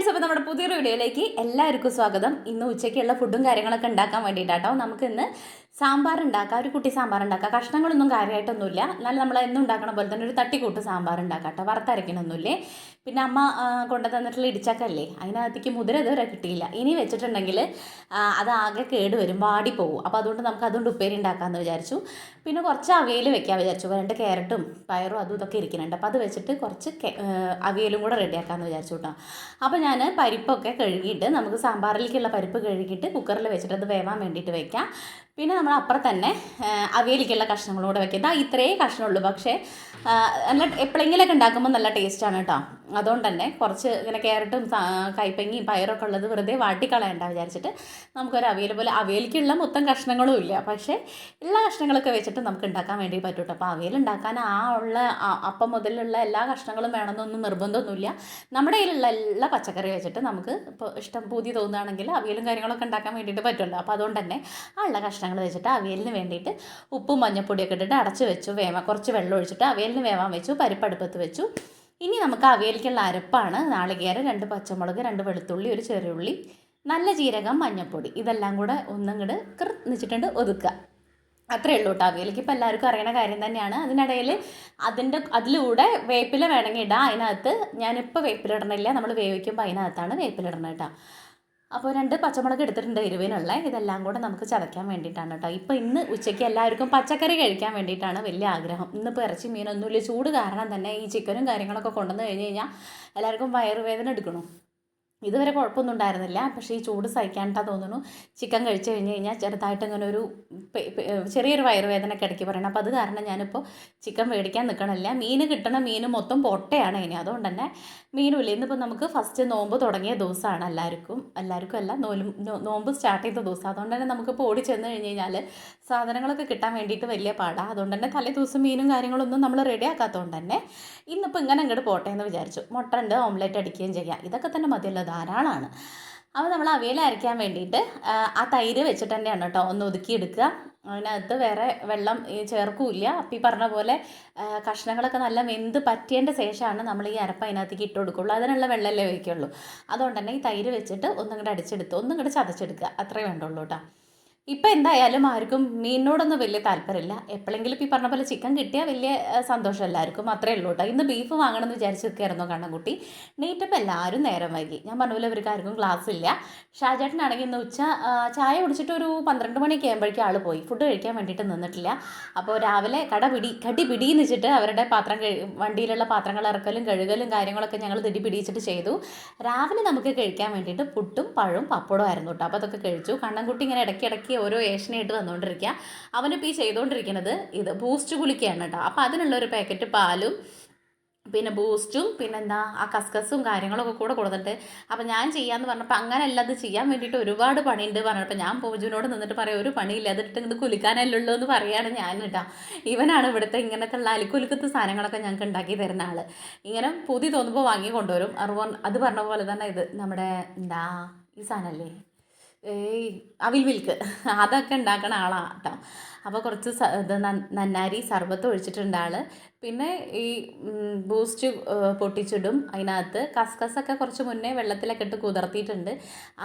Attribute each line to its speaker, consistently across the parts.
Speaker 1: friends അപ്പോൾ നമ്മുടെ പുതിയൊരു വീഡിയോയിലേക്ക് എല്ലാവർക്കും സ്വാഗതം ഇന്ന് ഉച്ചയ്ക്കുള്ള ഫുഡും കാര്യങ്ങളൊക്കെ ഉണ്ടാക്കാൻ വേണ്ടിയിട്ടാട്ടോ നമുക്ക് ഇന്ന് സാമ്പാർ ഉണ്ടാക്കാം ഒരു കുട്ടി സാമ്പാർ ഉണ്ടാക്കുക കഷ്ണങ്ങളൊന്നും കാര്യമായിട്ടൊന്നുമില്ല എന്നാലും നമ്മൾ എന്നും ഉണ്ടാക്കണ പോലെ തന്നെ ഒരു തട്ടിക്കൂട്ട് സാമ്പാർ ഉണ്ടാക്കാം കേട്ടോ വറുത്തരക്കണമൊന്നുമില്ലേ പിന്നെ അമ്മ കൊണ്ടു തന്നിട്ടുള്ള ഇടിച്ചക്കല്ലേ അതിനകത്തേക്ക് മുതിര ഇതുവരെ കിട്ടിയില്ല ഇനി വെച്ചിട്ടുണ്ടെങ്കിൽ അത് ആകെ കേട് വരും വാടിപ്പോവും അപ്പോൾ അതുകൊണ്ട് നമുക്ക് അതുകൊണ്ട് ഉപ്പേരി ഉണ്ടാക്കാമെന്ന് വിചാരിച്ചു പിന്നെ കുറച്ച് അവിയൽ വെക്കാൻ വിചാരിച്ചു രണ്ട് ക്യാരറ്റും പയറും അതും ഇതൊക്കെ ഇരിക്കുന്നുണ്ട് അപ്പോൾ അത് വെച്ചിട്ട് കുറച്ച് അവിയലും കൂടെ റെഡിയാക്കാമെന്ന് വിചാരിച്ചു കേട്ടോ അപ്പോൾ ഞാൻ പരിപ്പൊക്കെ കഴുകിയിട്ട് നമുക്ക് സാമ്പാറിലേക്കുള്ള പരിപ്പ് കഴുകിയിട്ട് കുക്കറിൽ വെച്ചിട്ട് അത് വേവാൻ വേണ്ടിയിട്ട് വയ്ക്കാം പിന്നെ നമ്മൾ അപ്പുറം തന്നെ അവിയലിക്കുള്ള കഷ്ണങ്ങൾ കൂടെ വെക്കുക ഇതാ ഇത്രയേ കഷ്ണമുള്ളൂ പക്ഷേ നല്ല എപ്പോഴെങ്കിലൊക്കെ ഉണ്ടാക്കുമ്പോൾ നല്ല ടേസ്റ്റാണ് കേട്ടോ അതുകൊണ്ട് തന്നെ കുറച്ച് ഇങ്ങനെ കയറിട്ടും കൈപ്പങ്ങിയും പയറൊക്കെ ഉള്ളത് വെറുതെ വാട്ടിക്കളയണ്ട വിചാരിച്ചിട്ട് നമുക്കൊരു അവിയൽ പോലെ അവിയലിക്കുള്ള മൊത്തം കഷ്ണങ്ങളും ഇല്ല പക്ഷേ എല്ലാ കഷ്ണങ്ങളൊക്കെ വെച്ചിട്ട് നമുക്ക് ഉണ്ടാക്കാൻ വേണ്ടി പറ്റും കേട്ടോ അപ്പോൾ അവിയൽ ഉണ്ടാക്കാൻ ആ ഉള്ള അപ്പം മുതലുള്ള എല്ലാ കഷ്ണങ്ങളും വേണമെന്നൊന്നും നിർബന്ധമൊന്നുമില്ല നമ്മുടെ കയ്യിലുള്ള എല്ലാ പച്ചക്കറി വെച്ചിട്ട് നമുക്ക് ഇപ്പോൾ ഇഷ്ടം പൂതി തോന്നുകയാണെങ്കിൽ അവിയലും കാര്യങ്ങളൊക്കെ ഉണ്ടാക്കാൻ വേണ്ടിയിട്ട് പറ്റുമല്ലോ അപ്പോൾ അതുകൊണ്ട് തന്നെ ആ ഉള്ള കഷ്ണങ്ങൾ കഷ്ണങ്ങൾ വെച്ചിട്ട് അവിയലിന് വേണ്ടിയിട്ട് ഉപ്പും മഞ്ഞപ്പൊടിയൊക്കെ ഇട്ടിട്ട് അടച്ച് വെച്ചു വേമ കുറച്ച് വെള്ളം ഒഴിച്ചിട്ട് അവിയലിന് വേവാൻ വെച്ചു പരിപ്പടുപ്പത്ത് വെച്ചു ഇനി നമുക്ക് അവിയലിക്കുള്ള അരപ്പാണ് നാളികേരം രണ്ട് പച്ചമുളക് രണ്ട് വെളുത്തുള്ളി ഒരു ചെറിയുള്ളി നല്ല ജീരകം മഞ്ഞപ്പൊടി ഇതെല്ലാം കൂടെ ഒന്നും കൂടെ കൃ ഒതുക്കുക അത്രേ ഉള്ളൂ കേട്ടോ അവിയലേക്ക് ഇപ്പോൾ എല്ലാവർക്കും അറിയണ കാര്യം തന്നെയാണ് അതിനിടയിൽ അതിൻ്റെ അതിലൂടെ വേപ്പില വേണമെങ്കിൽ ഇടാം അതിനകത്ത് ഞാനിപ്പോൾ വേപ്പിലിടണില്ല നമ്മൾ വേവിക്കുമ്പോൾ അതിനകത്താണ് വേപ്പിലിടണം കേട്ടോ അപ്പോൾ രണ്ട് പച്ചമുളക് എടുത്തിട്ടുണ്ട് എരുവിനുള്ള ഇതെല്ലാം കൂടെ നമുക്ക് ചതയ്ക്കാൻ വേണ്ടിയിട്ടാണ് കേട്ടോ ഇപ്പോൾ ഇന്ന് ഉച്ചയ്ക്ക് എല്ലാവർക്കും പച്ചക്കറി കഴിക്കാൻ വേണ്ടിയിട്ടാണ് വലിയ ആഗ്രഹം ഇന്നിപ്പോൾ ഇറച്ചി മീനൊന്നുമില്ല ചൂട് കാരണം തന്നെ ഈ ചിക്കനും കാര്യങ്ങളൊക്കെ കൊണ്ടുവന്ന് കഴിഞ്ഞ് കഴിഞ്ഞാൽ എല്ലാവർക്കും വയറുവേദന എടുക്കണം ഇതുവരെ കുഴപ്പമൊന്നും ഉണ്ടായിരുന്നില്ല പക്ഷേ ഈ ചൂട് സഹിക്കാനിട്ടാ തോന്നുന്നു ചിക്കൻ കഴിച്ചു കഴിഞ്ഞ് കഴിഞ്ഞാൽ ചെറുതായിട്ട് ഇങ്ങനെ ഒരു ചെറിയൊരു വയറുവേദന ഇടയ്ക്ക് പറയണം അപ്പോൾ അത് കാരണം ഞാനിപ്പോൾ ചിക്കൻ മേടിക്കാൻ നിൽക്കണില്ല മീൻ കിട്ടണ മീൻ മൊത്തം പൊട്ടയാണ് ഇനി അതുകൊണ്ട് തന്നെ മീനുമില്ല ഇന്നിപ്പോൾ നമുക്ക് ഫസ്റ്റ് നോമ്പ് തുടങ്ങിയ ദിവസമാണ് എല്ലാവർക്കും എല്ലാവർക്കും അല്ല നോലും നോമ്പ് സ്റ്റാർട്ട് ചെയ്ത ദിവസം അതുകൊണ്ട് തന്നെ നമുക്കിപ്പോൾ ഓടി ചെന്ന് കഴിഞ്ഞ് കഴിഞ്ഞാൽ സാധനങ്ങളൊക്കെ കിട്ടാൻ വേണ്ടിയിട്ട് വലിയ പാടാണ് അതുകൊണ്ട് തന്നെ തലേ ദിവസം മീനും കാര്യങ്ങളൊന്നും നമ്മൾ റെഡി ആക്കാത്തതുകൊണ്ട് തന്നെ ഇന്നിപ്പോൾ ഇങ്ങനെ അങ്ങോട്ട് പോട്ടെ എന്ന് വിചാരിച്ചു മുട്ട ഉണ്ട് ഓംലെറ്റ് അടിക്കുകയും ചെയ്യാം ഇതൊക്കെ തന്നെ മതിയല്ലോ ധാരാളമാണ് അപ്പോൾ നമ്മൾ അവയിൽ അരയ്ക്കാൻ വേണ്ടിയിട്ട് ആ തൈര് വെച്ചിട്ട് തന്നെയാണ് കേട്ടോ ഒന്ന് ഒതുക്കിയെടുക്കുക അതിനകത്ത് വേറെ വെള്ളം ചേർക്കൂല്ല അപ്പം ഈ പറഞ്ഞ പോലെ കഷ്ണങ്ങളൊക്കെ നല്ല വെന്ത് പറ്റേണ്ട ശേഷമാണ് നമ്മൾ ഈ അരപ്പ് അതിനകത്തേക്ക് ഇട്ട് കൊടുക്കുള്ളൂ അതിനുള്ള വെള്ളമല്ലേ ഒഴിക്കുള്ളൂ അതുകൊണ്ട് തന്നെ ഈ തൈര് വെച്ചിട്ട് ഒന്നും കൂടെ അടിച്ചെടുത്ത് ഒന്നും കൂടെ ചതച്ചെടുക്കുക അത്രേ വേണ്ടുള്ളൂ കേട്ടോ ഇപ്പം എന്തായാലും ആർക്കും മീനിനോടൊന്നും വലിയ താല്പര്യമില്ല എപ്പോഴെങ്കിലും ഈ പറഞ്ഞ പോലെ ചിക്കൻ കിട്ടിയാൽ വലിയ സന്തോഷം എല്ലാവർക്കും അത്രേ ഉള്ളൂ കേട്ടോ ഇന്ന് ബീഫ് വാങ്ങണം എന്ന് വിചാരിച്ചിരിക്കുകയായിരുന്നു കണ്ണൻകുട്ടി നീറ്റപ്പം എല്ലാവരും നേരം വൈകി ഞാൻ പറഞ്ഞ പോലെ ഇവർക്ക് ആർക്കും ക്ലാസ് ഇല്ല ഷാജേട്ടനാണെങ്കിൽ ഇന്ന് ഉച്ച ചായ കുടിച്ചിട്ട് ഒരു പന്ത്രണ്ട് മണിയൊക്കെ ആകുമ്പോഴേക്കും ആൾ പോയി ഫുഡ് കഴിക്കാൻ വേണ്ടിയിട്ട് നിന്നിട്ടില്ല അപ്പോൾ രാവിലെ കട പിടി കടി പിടിയെന്ന് വെച്ചിട്ട് അവരുടെ പാത്രം വണ്ടിയിലുള്ള പാത്രങ്ങൾ ഇറക്കലും കഴുകലും കാര്യങ്ങളൊക്കെ ഞങ്ങൾ തിടി പിടിച്ചിട്ട് ചെയ്തു രാവിലെ നമുക്ക് കഴിക്കാൻ വേണ്ടിയിട്ട് പുട്ടും പഴവും പപ്പടവും ആയിരുന്നു കേട്ടോ അപ്പോൾ അതൊക്കെ കഴിച്ചു കണ്ണൻകുട്ടി ഇങ്ങനെ ഇടയ്ക്കിടയ്ക്ക് ഓരോ ഏഷനായിട്ട് വന്നുകൊണ്ടിരിക്കുക അവനിപ്പോൾ ഈ ചെയ്തുകൊണ്ടിരിക്കുന്നത് ഇത് ബൂസ്റ്റ് ഗുളിക്കയാണ് കേട്ടോ അപ്പോൾ അതിനുള്ള ഒരു പാക്കറ്റ് പാലും പിന്നെ ബൂസ്റ്റും പിന്നെന്താ ആ കസ്കസും കാര്യങ്ങളൊക്കെ കൂടെ കൊടുത്തിട്ട് അപ്പം ഞാൻ ചെയ്യാമെന്ന് പറഞ്ഞപ്പോൾ അങ്ങനെയല്ല അത് ചെയ്യാൻ വേണ്ടിയിട്ട് ഒരുപാട് പണിയുണ്ട് പറഞ്ഞപ്പോൾ ഞാൻ പൂജുവിനോട് നിന്നിട്ട് പറയും ഒരു പണിയില്ല അതിട്ട് ഇങ്ങനെ കുലുക്കാനല്ലുള്ളൂ എന്ന് പറയുകയാണ് ഞാൻ കേട്ടോ ഇവനാണ് ഇവിടുത്തെ ഇങ്ങനത്തെ ഉള്ള അലിക്കുലുക്കത്ത് സാധനങ്ങളൊക്കെ ഞങ്ങൾക്ക് ഉണ്ടാക്കി തരുന്ന ആൾ ഇങ്ങനെ പുതി തോന്നുമ്പോൾ വാങ്ങി കൊണ്ടുവരും അതുപോലെ അത് പറഞ്ഞ പോലെ തന്നെ ഇത് നമ്മുടെ എന്താ ഈ സാധനമല്ലേ ഏയ് അവിൽ വിൽക്ക് അതൊക്കെ ഉണ്ടാക്കണ ആളാട്ടോ അപ്പോൾ കുറച്ച് ഇത് നന്നാരി സർബത്ത് ഒഴിച്ചിട്ടുണ്ട് ആൾ പിന്നെ ഈ ബൂസ്റ്റ് പൊട്ടിച്ചിടും അതിനകത്ത് കസ്കസൊക്കെ കുറച്ച് മുന്നേ വെള്ളത്തിലൊക്കെ ഇട്ട് കുതിർത്തിയിട്ടുണ്ട്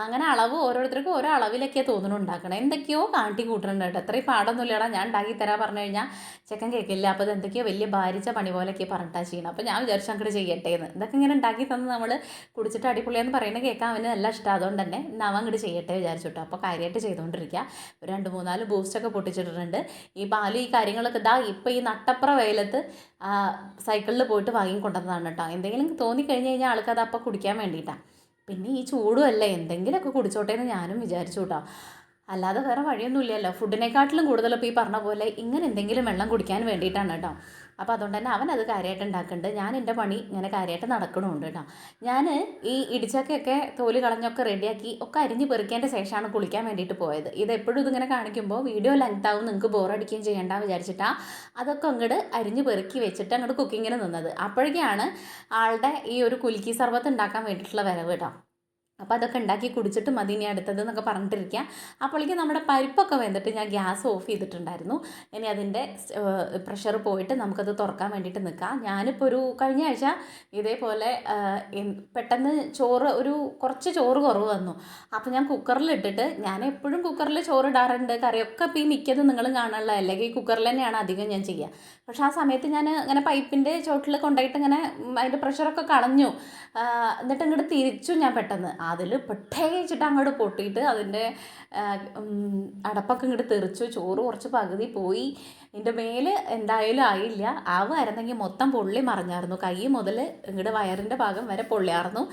Speaker 1: അങ്ങനെ അളവ് ഓരോരുത്തർക്കും ഓരോ അളവിലൊക്കെയാണ് തോന്നുന്നു ഉണ്ടാക്കണം എന്തൊക്കെയോ കാട്ടി കൂട്ടുന്നുണ്ട് കേട്ടോ അത്രയും പാടൊന്നുമില്ലടാ ഞാൻ ഉണ്ടാക്കി തരാൻ പറഞ്ഞു കഴിഞ്ഞാൽ ചെക്കൻ കേൾക്കില്ല അപ്പോൾ ഇത് വലിയ ഭാരിച്ച പണി പോലെയൊക്കെ പറഞ്ഞിട്ടാ ചെയ്യണം അപ്പോൾ ഞാൻ വിചാരിച്ചു അങ്ങോട്ട് ചെയ്യട്ടെ എന്ന് ഇതൊക്കെ ഇങ്ങനെ ഉണ്ടാക്കി തന്ന് നമ്മൾ കുടിച്ചിട്ട് അടിപൊളിയെന്ന് പറയുന്നത് കേൾക്കാൻ അവന് നല്ല ഇഷ്ടം അതുകൊണ്ട് തന്നെ ഇന്ന് അങ്ങോട്ട് ചെയ്യട്ടെ വിചാരിച്ചു കേട്ടോ അപ്പോൾ കാര്യമായിട്ട് ചെയ്തുകൊണ്ടിരിക്കുക രണ്ട് മൂന്നാല് ബൂസ്റ്റൊക്കെ പൊട്ടിച്ചിട്ടുണ്ട് വെച്ചിട്ടുണ്ട് ഈ പാല് ഈ കാര്യങ്ങളൊക്കെ ഇതാ ഇപ്പോൾ ഈ നട്ടപ്ര വയലത്ത് സൈക്കിളിൽ പോയിട്ട് വാങ്ങിക്കൊണ്ടുവന്നതാണ് കേട്ടോ എന്തെങ്കിലും തോന്നിക്കഴിഞ്ഞ് കഴിഞ്ഞാൽ ആൾക്കത് അപ്പം കുടിക്കാൻ വേണ്ടിയിട്ടാണ് പിന്നെ ഈ ചൂടുമല്ലേ എന്തെങ്കിലുമൊക്കെ കുടിച്ചോട്ടെ എന്ന് ഞാനും വിചാരിച്ചു കേട്ടോ അല്ലാതെ വേറെ വഴിയൊന്നുമില്ലല്ലോ ഫുഡിനെക്കാട്ടിലും കൂടുതൽ ഇപ്പോൾ ഈ പറഞ്ഞ പോലെ ഇങ്ങനെ എന്തെങ്കിലും വെള്ളം കുടിക്കാൻ വേണ്ടിയിട്ടാണ് കേട്ടോ അപ്പോൾ അതുകൊണ്ട് തന്നെ അവൻ അത് കാര്യമായിട്ട് ഉണ്ടാക്കുന്നുണ്ട് ഞാൻ എൻ്റെ പണി ഇങ്ങനെ കാര്യമായിട്ട് നടക്കണമുണ്ട് കേട്ടോ ഞാൻ ഈ ഇടിച്ചക്കയൊക്കെ തോല് കളഞ്ഞൊക്കെ റെഡിയാക്കി ഒക്കെ അരിഞ്ഞ് പെറുക്കിയതിൻ്റെ ശേഷമാണ് കുളിക്കാൻ വേണ്ടിയിട്ട് പോയത് ഇത് എപ്പോഴും ഇതിങ്ങനെ കാണിക്കുമ്പോൾ വീഡിയോ ലെങ്ത് ആവും നിങ്ങൾക്ക് അടിക്കുകയും ചെയ്യേണ്ട വിചാരിച്ചിട്ടാ അതൊക്കെ അങ്ങോട്ട് അരിഞ്ഞ് പെറുക്കി വെച്ചിട്ട് അങ്ങോട്ട് കുക്കിങ്ങിന് നിന്നത് അപ്പോഴേക്കാണ് ആളുടെ ഈ ഒരു കുലുക്കി സർബത്ത് ഉണ്ടാക്കാൻ വേണ്ടിയിട്ടുള്ള വരവ് കേട്ടോ അപ്പോൾ അതൊക്കെ ഉണ്ടാക്കി കുടിച്ചിട്ട് മതി ഇനി അടുത്തത് എന്നൊക്കെ പറഞ്ഞിട്ടിരിക്കുക അപ്പോഴേക്കും നമ്മുടെ പരിപ്പൊക്കെ വെന്തിട്ട് ഞാൻ ഗ്യാസ് ഓഫ് ചെയ്തിട്ടുണ്ടായിരുന്നു ഇനി അതിൻ്റെ പ്രഷർ പോയിട്ട് നമുക്കത് തുറക്കാൻ വേണ്ടിയിട്ട് നിൽക്കാം ഞാനിപ്പോൾ ഒരു കഴിഞ്ഞ ആഴ്ച ഇതേപോലെ പെട്ടെന്ന് ചോറ് ഒരു കുറച്ച് ചോറ് കുറവ് വന്നു അപ്പോൾ ഞാൻ കുക്കറിൽ ഇട്ടിട്ട് ഞാൻ എപ്പോഴും കുക്കറിൽ ചോറ് ഇടാറുണ്ട് കറിയൊക്കെ ഇപ്പോൾ ഈ മിക്കതും നിങ്ങൾ കാണാനുള്ള അല്ലെങ്കിൽ കുക്കറിൽ തന്നെയാണ് അധികം ഞാൻ ചെയ്യുക പക്ഷേ ആ സമയത്ത് ഞാൻ അങ്ങനെ പൈപ്പിൻ്റെ ചോട്ടിൽ കൊണ്ടുപോയിട്ട് ഇങ്ങനെ അതിൻ്റെ പ്രഷറൊക്കെ കളഞ്ഞു എന്നിട്ട് ഇങ്ങോട്ട് തിരിച്ചു ഞാൻ പെട്ടെന്ന് അതിൽ പൊട്ടേച്ചിട്ട് അങ്ങോട്ട് പൊട്ടിയിട്ട് അതിൻ്റെ അടപ്പൊക്കെ ഇങ്ങോട്ട് തെറിച്ചു ചോറ് കുറച്ച് പകുതി പോയി എൻ്റെ മേലെ എന്തായാലും ആയില്ല ആവായിരുന്നെങ്കിൽ മൊത്തം പൊള്ളി മറിഞ്ഞായിരുന്നു കൈ മുതൽ ഇങ്ങോട്ട് വയറിൻ്റെ ഭാഗം വരെ പൊള്ളിയായിരുന്നു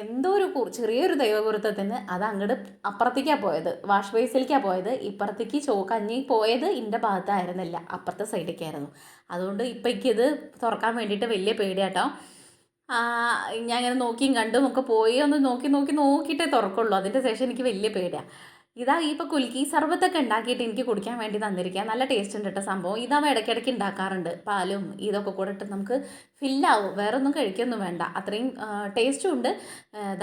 Speaker 1: എന്തോ ഒരു ചെറിയൊരു ദൈവകുരുത്തത്തിന് അത് അങ്ങോട്ട് അപ്പുറത്തേക്കാണ് പോയത് വാഷ് ബേസിലേക്കാണ് പോയത് ഇപ്പുറത്തേക്ക് ചോ കഞ്ഞി പോയത് എൻ്റെ ഭാഗത്തായിരുന്നില്ല അപ്പുറത്തെ സൈഡിലേക്കായിരുന്നു അതുകൊണ്ട് ഇപ്പോഴേക്കിത് തുറക്കാൻ വേണ്ടിയിട്ട് വലിയ പേടിയാട്ടോ ഞാൻ ഇങ്ങനെ നോക്കിയും കണ്ടും ഒക്കെ പോയി ഒന്ന് നോക്കി നോക്കി നോക്കിയിട്ടേ തുറക്കുള്ളൂ അതിൻ്റെ ശേഷം എനിക്ക് വലിയ പേടിയാണ് ഇതാ ഇപ്പോൾ കുലുക്കി സർബത്തൊക്കെ ഉണ്ടാക്കിയിട്ട് എനിക്ക് കുടിക്കാൻ വേണ്ടി തന്നിരിക്കുക നല്ല ടേസ്റ്റ് ഉണ്ട് കേട്ടോ സംഭവം ഇതാ ഇടയ്ക്കിടയ്ക്ക് ഉണ്ടാക്കാറുണ്ട് പാലും ഇതൊക്കെ കൂടെ ഇട്ട് നമുക്ക് ഫില്ലാവും വേറെ ഒന്നും കഴിക്കൊന്നും വേണ്ട അത്രയും ടേസ്റ്റും ഉണ്ട്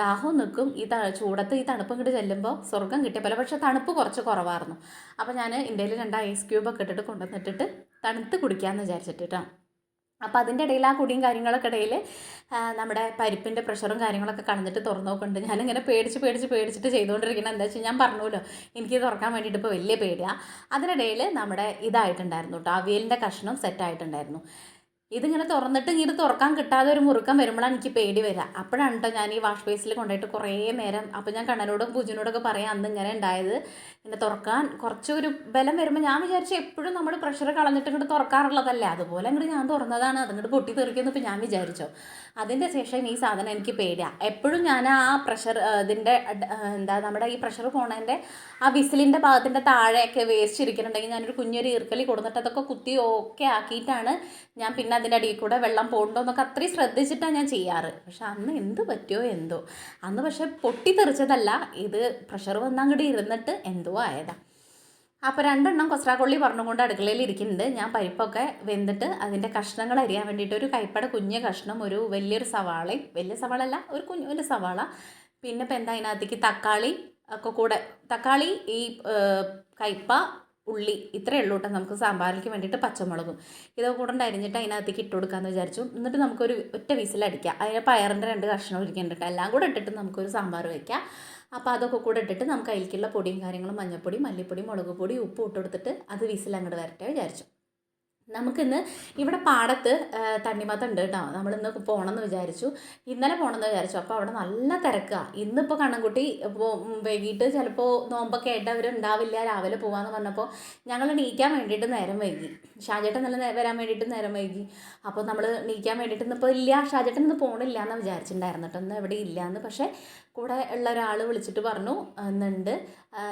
Speaker 1: ദാഹവും നിൽക്കും ഈ ചൂടത്ത് ഈ തണുപ്പ് ഇങ്ങോട്ട് ചെല്ലുമ്പോൾ സ്വർഗം കിട്ടിയ പല പക്ഷേ തണുപ്പ് കുറച്ച് കുറവായിരുന്നു അപ്പോൾ ഞാൻ ഇന്ത്യയിൽ രണ്ട് ഐസ് ക്യൂബൊക്കെ ഇട്ടിട്ട് കൊണ്ടുവന്നിട്ടിട്ട് തണുത്ത് കുടിക്കാമെന്ന് വിചാരിച്ചിട്ട് കേട്ടോ അപ്പോൾ അതിൻ്റെ ഇടയിൽ ആ കുടിയും കാര്യങ്ങളൊക്കെ ഇടയിൽ നമ്മുടെ പരിപ്പിൻ്റെ പ്രഷറും കാര്യങ്ങളൊക്കെ കളഞ്ഞിട്ട് തുറന്നു നോക്കുന്നുണ്ട് ഞാനിങ്ങനെ പേടിച്ച് പേടിച്ച് പേടിച്ചിട്ട് ചെയ്തുകൊണ്ടിരിക്കുന്നത് എന്താ വെച്ചാൽ ഞാൻ പറഞ്ഞല്ലോ എനിക്ക് തുറക്കാൻ വേണ്ടിയിട്ട് ഇപ്പോൾ വലിയ പേടിയാണ് അതിനിടയിൽ നമ്മുടെ ഇതായിട്ടുണ്ടായിരുന്നു കേട്ടോ അവിയലിൻ്റെ കഷ്ണം സെറ്റായിട്ടുണ്ടായിരുന്നു ഇതിങ്ങനെ തുറന്നിട്ട് ഇങ്ങനെ തുറക്കാൻ കിട്ടാതെ ഒരു മുറുക്കം വരുമ്പോഴാണ് എനിക്ക് പേടി വരിക അപ്പോഴാണ് കേട്ടോ ഞാൻ ഈ വാഷ് ബേസിൽ കൊണ്ടുപോയിട്ട് കുറേ നേരം അപ്പോൾ ഞാൻ കണ്ണനോടും പൂജനോടൊക്കെ പറയാം അന്ന് ഇങ്ങനെ ഉണ്ടായത് ഇങ്ങനെ തുറക്കാൻ കുറച്ചൊരു ബലം വരുമ്പോൾ ഞാൻ വിചാരിച്ച എപ്പോഴും നമ്മൾ പ്രഷർ കളഞ്ഞിട്ട് ഇങ്ങോട്ട് തുറക്കാറുള്ളതല്ലേ അതുപോലെ അങ്ങോട്ട് ഞാൻ തുറന്നതാണ് അതങ്ങോട്ട് പൊട്ടി തെറിക്കുന്നു ഞാൻ വിചാരിച്ചോ അതിൻ്റെ ശേഷം ഈ സാധനം എനിക്ക് പേടിയാ എപ്പോഴും ഞാൻ ആ പ്രഷർ ഇതിൻ്റെ എന്താ നമ്മുടെ ഈ പ്രഷർ പോണതിൻ്റെ ആ വിസിലിൻ്റെ ഭാഗത്തിൻ്റെ താഴെയൊക്കെ വേസ്റ്റ് ഇരിക്കുന്നുണ്ടെങ്കിൽ ഞാനൊരു കുഞ്ഞൊരു ഈർക്കലി കൊടുത്തിട്ട് അതൊക്കെ കുത്തി ഓക്കെ ആക്കിയിട്ടാണ് ഞാൻ പിന്നെ അതിൻ്റെ അടിയിൽ കൂടെ വെള്ളം പോകണ്ടോ എന്നൊക്കെ അത്രയും ശ്രദ്ധിച്ചിട്ടാണ് ഞാൻ ചെയ്യാറ് പക്ഷെ അന്ന് എന്ത് പറ്റിയോ എന്തോ അന്ന് പക്ഷെ പൊട്ടിത്തെറിച്ചതല്ല ഇത് പ്രഷർ വന്നാൽ അങ്ങോട്ട് ഇരുന്നിട്ട് എന്തോ ആയതാണ് അപ്പോൾ രണ്ടെണ്ണം കൊസ്രാക്കൊള്ളി പറഞ്ഞുകൊണ്ട് അടുക്കളയിൽ ഇരിക്കുന്നുണ്ട് ഞാൻ പരിപ്പൊക്കെ വെന്തിട്ട് അതിൻ്റെ കഷ്ണങ്ങൾ അരിയാൻ വേണ്ടിയിട്ട് ഒരു കൈപ്പട കുഞ്ഞ് കഷ്ണം ഒരു വലിയൊരു സവാളയും വലിയ സവാള അല്ല ഒരു കുഞ്ഞു ഒരു സവാള പിന്നെ ഇപ്പം എന്താ അതിനകത്തേക്ക് തക്കാളി ഒക്കെ കൂടെ തക്കാളി ഈ കയ്പ ഉള്ളി ഇത്രയേ ഉള്ളൂ കേട്ടോ നമുക്ക് സാമ്പാറിലേക്ക് വേണ്ടിയിട്ട് പച്ചമുളകും ഇതൊക്കെ കൂടെ അരിഞ്ഞിട്ട് അതിനകത്തേക്ക് ഇട്ട് കൊടുക്കാമെന്ന് വിചാരിച്ചു എന്നിട്ട് നമുക്കൊരു ഒറ്റ വിസിലടിക്കാം അതിന് പയറിൻ്റെ രണ്ട് കഷ്ണം ഇരിക്കുന്നുണ്ട് എല്ലാം കൂടെ ഇട്ടിട്ട് നമുക്കൊരു സാമ്പാർ വയ്ക്കാം അപ്പോൾ അതൊക്കെ കൂടെ ഇട്ടിട്ട് നമുക്ക് അതിലേക്കുള്ള പൊടിയും കാര്യങ്ങളും മഞ്ഞൾപ്പൊടി മല്ലിപ്പൊടി മുളക് പൊടി ഉപ്പ് ഇട്ട് കൊടുത്തിട്ട് അത് വിസിൽ അങ്ങോട്ട് വരട്ടെ വിചാരിച്ചു നമുക്കിന്ന് ഇവിടെ പാടത്ത് തണ്ണിമത്തം ഉണ്ട് കേട്ടോ നമ്മളിന്ന് പോകണമെന്ന് വിചാരിച്ചു ഇന്നലെ പോകണമെന്ന് വിചാരിച്ചു അപ്പോൾ അവിടെ നല്ല തിരക്കാണ് ഇന്നിപ്പോൾ കണ്ണൻകുട്ടി ഇപ്പോൾ വൈകിട്ട് ചിലപ്പോൾ നോമ്പൊക്കെ ആയിട്ട് ഉണ്ടാവില്ല രാവിലെ പോകാമെന്ന് പറഞ്ഞപ്പോൾ ഞങ്ങൾ നീക്കാൻ വേണ്ടിയിട്ട് നേരം വൈകി ഷാജേട്ടൻ നല്ല വരാൻ വേണ്ടിയിട്ട് നേരം വൈകി അപ്പോൾ നമ്മൾ നീക്കാൻ വേണ്ടിയിട്ട് ഇന്നിപ്പോൾ ഇല്ല ഷാജേട്ടൻ ഇന്ന് പോകണില്ല എന്ന് വിചാരിച്ചിട്ടുണ്ടായിരുന്നു കേട്ടോ ഇന്ന് എവിടെ ഇല്ല എന്ന് പക്ഷേ കൂടെ ഉള്ള ഒരാൾ വിളിച്ചിട്ട് പറഞ്ഞു എന്നുണ്ട്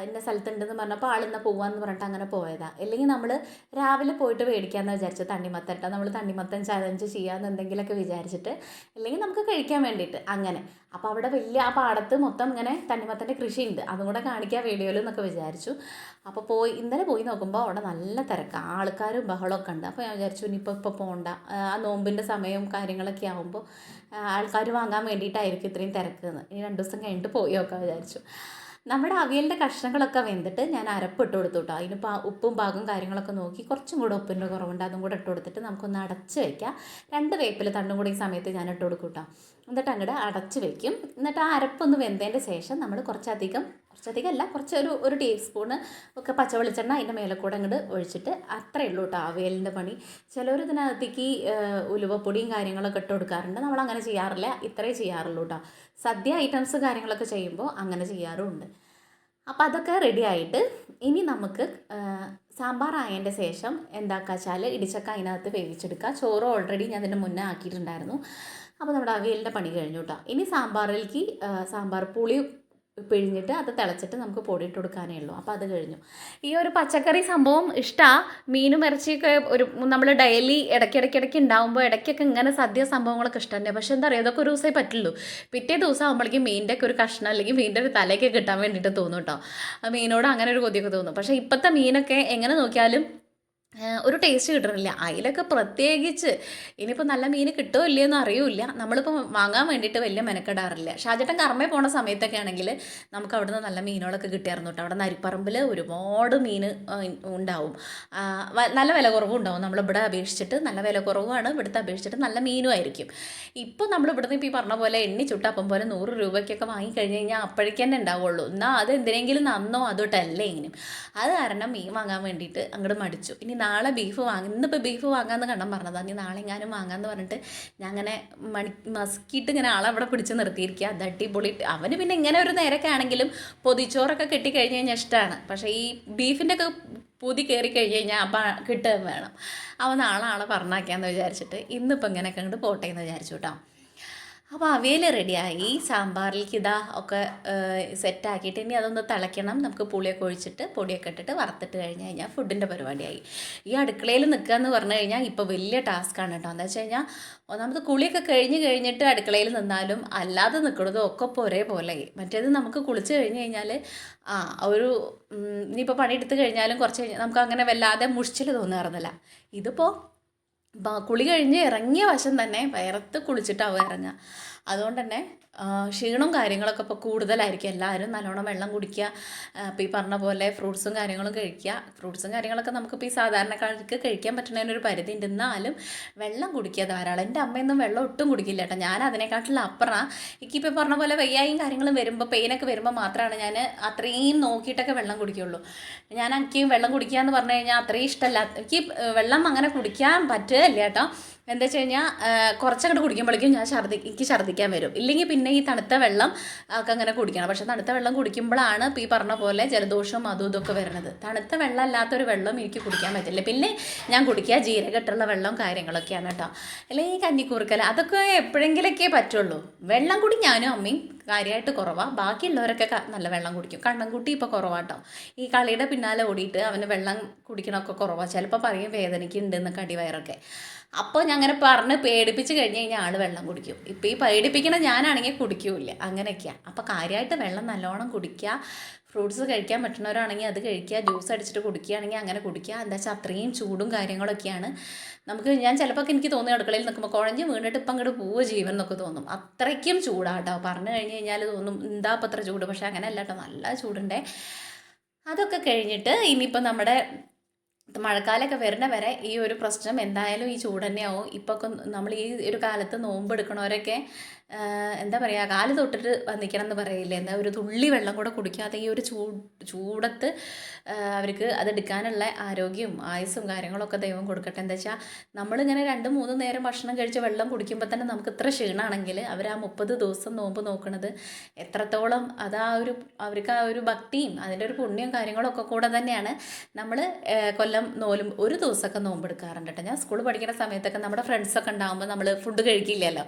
Speaker 1: ഇന്ന സ്ഥലത്തുണ്ടെന്ന് പറഞ്ഞപ്പോൾ ആളിന്ന് പോവാന്ന് പറഞ്ഞിട്ട് അങ്ങനെ പോയതാണ് അല്ലെങ്കിൽ നമ്മൾ രാവിലെ പോയിട്ട് മേടിക്കാമെന്ന് വിചാരിച്ചു തണ്ണിമത്തട്ട നമ്മൾ തണ്ണിമത്തൻ ചലഞ്ച് ചെയ്യാമെന്നുണ്ടെങ്കിലൊക്കെ വിചാരിച്ചിട്ട് അല്ലെങ്കിൽ നമുക്ക് കഴിക്കാൻ വേണ്ടിയിട്ട് അങ്ങനെ അപ്പോൾ അവിടെ വലിയ ആ പാടത്ത് മൊത്തം ഇങ്ങനെ തണ്ണിമത്തൻ്റെ കൃഷിയുണ്ട് അതും കൂടെ കാണിക്കാൻ വീഡിയോയിൽ എന്നൊക്കെ വിചാരിച്ചു അപ്പോൾ പോയി ഇന്നലെ പോയി നോക്കുമ്പോൾ അവിടെ നല്ല തിരക്കാണ് ആൾക്കാരും ബഹളമൊക്കെ ഉണ്ട് അപ്പോൾ ഞാൻ വിചാരിച്ചു ഇനിയിപ്പോൾ ഇപ്പോൾ പോകണ്ട ആ നോമ്പിൻ്റെ സമയവും കാര്യങ്ങളൊക്കെ ആകുമ്പോൾ ആൾക്കാർ വാങ്ങാൻ വേണ്ടിയിട്ടായിരിക്കും ഇത്രയും തിരക്ക് എന്ന് ഇനി രണ്ട് ദിവസം കഴിഞ്ഞിട്ട് പോയി നോക്കാൻ വിചാരിച്ചു നമ്മുടെ അവിയലിൻ്റെ കഷ്ണങ്ങളൊക്കെ വെന്തിട്ട് ഞാൻ അരപ്പിട്ട് കൊടുത്തു കേട്ടോ അതിന് പാ ഉപ്പും പാകും കാര്യങ്ങളൊക്കെ നോക്കി കുറച്ചും കൂടെ ഉപ്പിൻ്റെ കുറവുണ്ട് അതും കൂടെ ഇട്ട് കൊടുത്തിട്ട് നമുക്കൊന്ന് അടച്ച് വയ്ക്കാം രണ്ട് വേപ്പിൽ തണ്ടും കൂടി സമയത്ത് ഞാൻ ഇട്ട് കൊടുക്കും കേട്ടോ എന്നിട്ട് അങ്ങോട്ട് അടച്ച് വയ്ക്കും എന്നിട്ട് ആ അരപ്പൊന്ന് വെന്തതിൻ്റെ ശേഷം നമ്മൾ കുറച്ചധികം കുറച്ചധികം അല്ല കുറച്ച് ഒരു ഒരു ടീസ്പൂണ് ഒക്കെ പച്ചവെളിച്ചെണ്ണ അതിൻ്റെ മേലെ കൂടെ അങ്ങോട്ട് ഒഴിച്ചിട്ട് അത്രയേ ഉള്ളൂ കേട്ടോ അവയലിൻ്റെ പണി ചിലർ ഇതിനകത്തേക്ക് ഉലുവപ്പൊടിയും കാര്യങ്ങളൊക്കെ ഇട്ട് കൊടുക്കാറുണ്ട് നമ്മൾ അങ്ങനെ ചെയ്യാറില്ല ഇത്രയേ ചെയ്യാറുള്ളൂ കേട്ടോ സദ്യ ഐറ്റംസ് കാര്യങ്ങളൊക്കെ ചെയ്യുമ്പോൾ അങ്ങനെ ചെയ്യാറുമുണ്ട് അപ്പോൾ അതൊക്കെ റെഡി ആയിട്ട് ഇനി നമുക്ക് സാമ്പാർ ആയതിൻ്റെ ശേഷം എന്താക്കുക വെച്ചാൽ ഇടിച്ചക്ക അതിനകത്ത് വേവിച്ചെടുക്കുക ചോറ് ഓൾറെഡി ഞാൻ അതിൻ്റെ മുന്നേ ആക്കിയിട്ടുണ്ടായിരുന്നു അപ്പോൾ നമ്മുടെ അവിയലിൻ്റെ പണി കഴിഞ്ഞു കേട്ടോ ഇനി സാമ്പാറിലേക്ക് സാമ്പാർ പുളി പിഴിഞ്ഞിട്ട് അത് തിളച്ചിട്ട് നമുക്ക് പൊടിയിട്ട് കൊടുക്കാനേ ഉള്ളൂ അപ്പോൾ അത് കഴിഞ്ഞു ഈ ഒരു പച്ചക്കറി സംഭവം ഇഷ്ടമാണ് മീനും ഇറച്ചിയൊക്കെ ഒരു നമ്മൾ ഡെയിലി ഇടയ്ക്കിടയ്ക്ക് ഇടയ്ക്ക് ഉണ്ടാകുമ്പോൾ ഇടയ്ക്കൊക്കെ ഇങ്ങനെ സദ്യ സംഭവങ്ങളൊക്കെ ഇഷ്ടം തന്നെ പക്ഷേ എന്താ പറയുക ഇതൊക്കെ ഒരു ദിവസമേ പറ്റുള്ളൂ പിറ്റേ ദിവസം ആകുമ്പോഴേക്കും മീനിൻ്റെ ഒക്കെ ഒരു കഷ്ണം അല്ലെങ്കിൽ മീനിൻ്റെ ഒരു തലയൊക്കെ കിട്ടാൻ വേണ്ടിയിട്ട് തോന്നും കേട്ടോ മീനോട് അങ്ങനെ ഒരു കൊതിയൊക്കെ തോന്നും പക്ഷേ ഇപ്പോഴത്തെ മീനൊക്കെ എങ്ങനെ നോക്കിയാലും ഒരു ടേസ്റ്റ് കിട്ടണില്ല അതിലൊക്കെ പ്രത്യേകിച്ച് ഇനിയിപ്പോൾ നല്ല മീൻ കിട്ടുമോ ഇല്ലയെന്ന് അറിയില്ല നമ്മളിപ്പോൾ വാങ്ങാൻ വേണ്ടിയിട്ട് വലിയ മെനക്കെടാറില്ല ഷാജട്ടൻ കർമ്മയിൽ പോണ സമയത്തൊക്കെ ആണെങ്കിൽ നമുക്ക് അവിടുന്ന് നല്ല മീനുകളൊക്കെ കിട്ടിയായിരുന്നു കേട്ടോ അവിടെ നരിപ്പറമ്പിൽ ഒരുപാട് മീൻ ഉണ്ടാവും നല്ല വില കുറവും ഉണ്ടാവും നമ്മളിവിടെ അപേക്ഷിച്ചിട്ട് നല്ല വില കുറവാണ് ഇവിടുത്തെ അപേക്ഷിച്ചിട്ട് നല്ല മീനും ആയിരിക്കും ഇപ്പോൾ നമ്മൾ ഇവിടുന്ന് ഇപ്പോൾ ഈ പറഞ്ഞ പോലെ എണ്ണി ചുട്ടപ്പം പോലെ നൂറ് രൂപയ്ക്കൊക്കെ വാങ്ങിക്കഴിഞ്ഞ് കഴിഞ്ഞാൽ അപ്പോഴേക്ക് തന്നെ ഉണ്ടാവുള്ളൂ എന്നാൽ അത് എന്തിനെങ്കിലും നന്നോ അതോട്ടല്ലേ ഇങ്ങനെ അത് കാരണം മീൻ വാങ്ങാൻ വേണ്ടിയിട്ട് അങ്ങോട്ട് മടിച്ചു ഇനി നാളെ ബീഫ് വാങ്ങി ഇന്നിപ്പോൾ ബീഫ് വാങ്ങാമെന്ന് കണ്ടാൻ പറഞ്ഞതാണ് നീ നാളെ എങ്ങാനും വാങ്ങാമെന്ന് പറഞ്ഞിട്ട് ഞാൻ അങ്ങനെ മണി മസ്കിയിട്ട് ഇങ്ങനെ ആളെ അവിടെ പിടിച്ച് നിർത്തിയിരിക്കുക അത് അടിപൊളി അവന് പിന്നെ ഇങ്ങനെ ഒരു നേരൊക്കെ ആണെങ്കിലും പൊതിച്ചോറൊക്കെ കെട്ടിക്കഴിഞ്ഞ് കഴിഞ്ഞാൽ ഇഷ്ടമാണ് പക്ഷേ ഈ ബീഫിൻ്റെ ഒക്കെ പൊതി കയറി കഴിഞ്ഞ് കഴിഞ്ഞാൽ അപ്പം കിട്ടുകയും വേണം അവൻ നാളെ ആളെ പറഞ്ഞാക്കാന്ന് വിചാരിച്ചിട്ട് ഇന്നിപ്പോൾ ഇങ്ങനെയൊക്കെ അങ്ങോട്ട് പോട്ടെ എന്ന് വിചാരിച്ചു കേട്ടോ അപ്പോൾ അവിയൽ റെഡിയായി സാമ്പാറിലേക്ക് ഇതാ ഒക്കെ സെറ്റാക്കിയിട്ട് ഇനി അതൊന്ന് തിളയ്ക്കണം നമുക്ക് പുളിയൊക്കെ ഒഴിച്ചിട്ട് പൊടിയൊക്കെ ഇട്ടിട്ട് വറുത്തിട്ട് കഴിഞ്ഞ് കഴിഞ്ഞാൽ ഫുഡിൻ്റെ പരിപാടിയായി ഈ അടുക്കളയിൽ നിൽക്കുക എന്ന് പറഞ്ഞു കഴിഞ്ഞാൽ ഇപ്പോൾ വലിയ ടാസ്ക്കാണ് കേട്ടോ എന്താ വെച്ച് കഴിഞ്ഞാൽ ഒന്നാമത് കുളിയൊക്കെ കഴിഞ്ഞ് കഴിഞ്ഞിട്ട് അടുക്കളയിൽ നിന്നാലും അല്ലാതെ നിൽക്കുന്നത് ഒക്കെ ഒരേപോലെ മറ്റേത് നമുക്ക് കുളിച്ച് കഴിഞ്ഞ് കഴിഞ്ഞാൽ ആ ഒരു ഇനിയിപ്പോൾ പണിയെടുത്ത് കഴിഞ്ഞാലും കുറച്ച് കഴിഞ്ഞാൽ നമുക്ക് അങ്ങനെ വല്ലാതെ മുഷിച്ചിൽ തോന്നാറുന്നില്ല ഇതിപ്പോൾ കുളി കഴിഞ്ഞ് ഇറങ്ങിയ വശം തന്നെ വയറത്ത് കുളിച്ചിട്ടാവും ഇറങ്ങുക അതുകൊണ്ട് തന്നെ ക്ഷീണവും കാര്യങ്ങളൊക്കെ ഇപ്പോൾ കൂടുതലായിരിക്കും എല്ലാവരും നല്ലോണം വെള്ളം കുടിക്കുക അപ്പോൾ ഈ പറഞ്ഞ പോലെ ഫ്രൂട്ട്സും കാര്യങ്ങളും കഴിക്കുക ഫ്രൂട്ട്സും കാര്യങ്ങളൊക്കെ നമുക്കിപ്പോൾ ഈ സാധാരണക്കാർക്ക് കഴിക്കാൻ പറ്റുന്നതിനൊരു പരിധി ഉണ്ട് എന്നാലും വെള്ളം കുടിക്കുക ധാരാളം എൻ്റെ അമ്മയൊന്നും വെള്ളം ഒട്ടും കുടിക്കില്ല കേട്ടോ ഞാൻ അതിനെക്കാട്ടിലും അപ്പുറ എനിക്കിപ്പോൾ പറഞ്ഞ പോലെ വയ്യായും കാര്യങ്ങളും വരുമ്പോൾ പെയിനൊക്കെ വരുമ്പോൾ മാത്രമാണ് ഞാൻ അത്രയും നോക്കിയിട്ടൊക്കെ വെള്ളം കുടിക്കുള്ളൂ ഞാൻ എനിക്ക് വെള്ളം കുടിക്കുക എന്ന് പറഞ്ഞു കഴിഞ്ഞാൽ അത്രയും ഇഷ്ടമല്ല എനിക്ക് വെള്ളം അങ്ങനെ കുടിക്കാൻ പറ്റുകയില്ല കേട്ടോ എന്താ വെച്ച് കഴിഞ്ഞാൽ കുറച്ചങ്ങോട്ട് കുടിക്കുമ്പോഴേക്കും ഞാൻ ഛർദ്ദി എനിക്ക് ഛർദ്ദിക്കാൻ വരും ഇല്ലെങ്കിൽ പിന്നെ ഈ തണുത്ത വെള്ളം ഒക്കെ അങ്ങനെ കുടിക്കണം പക്ഷേ തണുത്ത വെള്ളം കുടിക്കുമ്പോഴാണ് ഈ പറഞ്ഞ പോലെ ജലദോഷവും അതും ഇതൊക്കെ വരുന്നത് തണുത്ത വെള്ളം അല്ലാത്തൊരു വെള്ളം എനിക്ക് കുടിക്കാൻ പറ്റില്ല പിന്നെ ഞാൻ കുടിക്കുക ജീരകട്ടുള്ള വെള്ളം കാര്യങ്ങളൊക്കെയാണ് കേട്ടോ അല്ലെങ്കിൽ കഞ്ഞിക്കൂർക്കല അതൊക്കെ എപ്പോഴെങ്കിലൊക്കെ പറ്റുള്ളൂ വെള്ളം കൂടി ഞാനും അമ്മയും കാര്യമായിട്ട് കുറവാണ് ബാക്കിയുള്ളവരൊക്കെ നല്ല വെള്ളം കുടിക്കും കണ്ണൻകുട്ടി ഇപ്പോൾ കുറവാട്ടോ ഈ കളിയുടെ പിന്നാലെ ഓടിയിട്ട് അവന് വെള്ളം കുടിക്കണമൊക്കെ കുറവാണ് ചിലപ്പോൾ പറയും വേദനയ്ക്ക് ഉണ്ടെന്നൊക്കെ കടിവയറൊക്കെ അപ്പോൾ ഞാൻ അങ്ങനെ പറഞ്ഞ് പേടിപ്പിച്ച് കഴിഞ്ഞ് കഴിഞ്ഞാൽ ആൾ വെള്ളം കുടിക്കും ഇപ്പോൾ ഈ പേടിപ്പിക്കണ ഞാനാണെങ്കിൽ കുടിക്കൂല അങ്ങനെയൊക്കെയാണ് അപ്പോൾ കാര്യമായിട്ട് വെള്ളം നല്ലോണം കുടിക്കുക ഫ്രൂട്ട്സ് കഴിക്കാൻ പറ്റുന്നവരാണെങ്കിൽ അത് കഴിക്കുക ജ്യൂസ് അടിച്ചിട്ട് കുടിക്കുകയാണെങ്കിൽ അങ്ങനെ കുടിക്കുക എന്താ വെച്ചാൽ അത്രയും ചൂടും കാര്യങ്ങളൊക്കെയാണ് നമുക്ക് ഞാൻ ചിലപ്പോൾ എനിക്ക് തോന്നുന്ന അടുക്കളയിൽ നിൽക്കുമ്പോൾ കുഴഞ്ഞ് വീണിട്ട് ഇപ്പം അങ്ങോട്ട് പോവുക ജീവൻ എന്നൊക്കെ തോന്നും അത്രയ്ക്കും ചൂടാട്ടോ പറഞ്ഞു കഴിഞ്ഞ് കഴിഞ്ഞാൽ തോന്നും എന്താ അപ്പം അത്ര ചൂട് പക്ഷേ അങ്ങനെയല്ല കേട്ടോ നല്ല ചൂടുണ്ടേ അതൊക്കെ കഴിഞ്ഞിട്ട് ഇനിയിപ്പം നമ്മുടെ മഴക്കാലമൊക്കെ വരണ വരെ ഈ ഒരു പ്രശ്നം എന്തായാലും ഈ ചൂട് തന്നെയാവും ഇപ്പൊ നമ്മൾ ഈ ഒരു കാലത്ത് നോമ്പെടുക്കണവരൊക്കെ എന്താ പറയാ കാല് തൊട്ടിട്ട് വന്നിക്കണം എന്ന് പറയില്ലേ എന്താ ഒരു തുള്ളി വെള്ളം കൂടെ കുടിക്കാതെ ഈ ഒരു ചൂട് ചൂടത്ത് അവർക്ക് എടുക്കാനുള്ള ആരോഗ്യവും ആയുസ്സും കാര്യങ്ങളൊക്കെ ദൈവം കൊടുക്കട്ടെ എന്താ വെച്ചാൽ നമ്മളിങ്ങനെ രണ്ട് മൂന്ന് നേരം ഭക്ഷണം കഴിച്ച് വെള്ളം കുടിക്കുമ്പോൾ തന്നെ നമുക്ക് ഇത്ര ക്ഷീണമാണെങ്കിൽ അവർ ആ മുപ്പത് ദിവസം നോമ്പ് നോക്കുന്നത് എത്രത്തോളം അത് ആ ഒരു അവർക്ക് ആ ഒരു ഭക്തിയും അതിൻ്റെ ഒരു പുണ്യവും കാര്യങ്ങളൊക്കെ കൂടെ തന്നെയാണ് നമ്മൾ കൊല്ലം കാലം നോലും ഒരു ദിവസമൊക്കെ നോമ്പെടുക്കാറുണ്ട് കേട്ടോ ഞാൻ സ്കൂൾ പഠിക്കുന്ന സമയത്തൊക്കെ നമ്മുടെ ഫ്രണ്ട്സൊക്കെ ഉണ്ടാകുമ്പോൾ നമ്മൾ ഫുഡ് കഴിക്കില്ലല്ലോ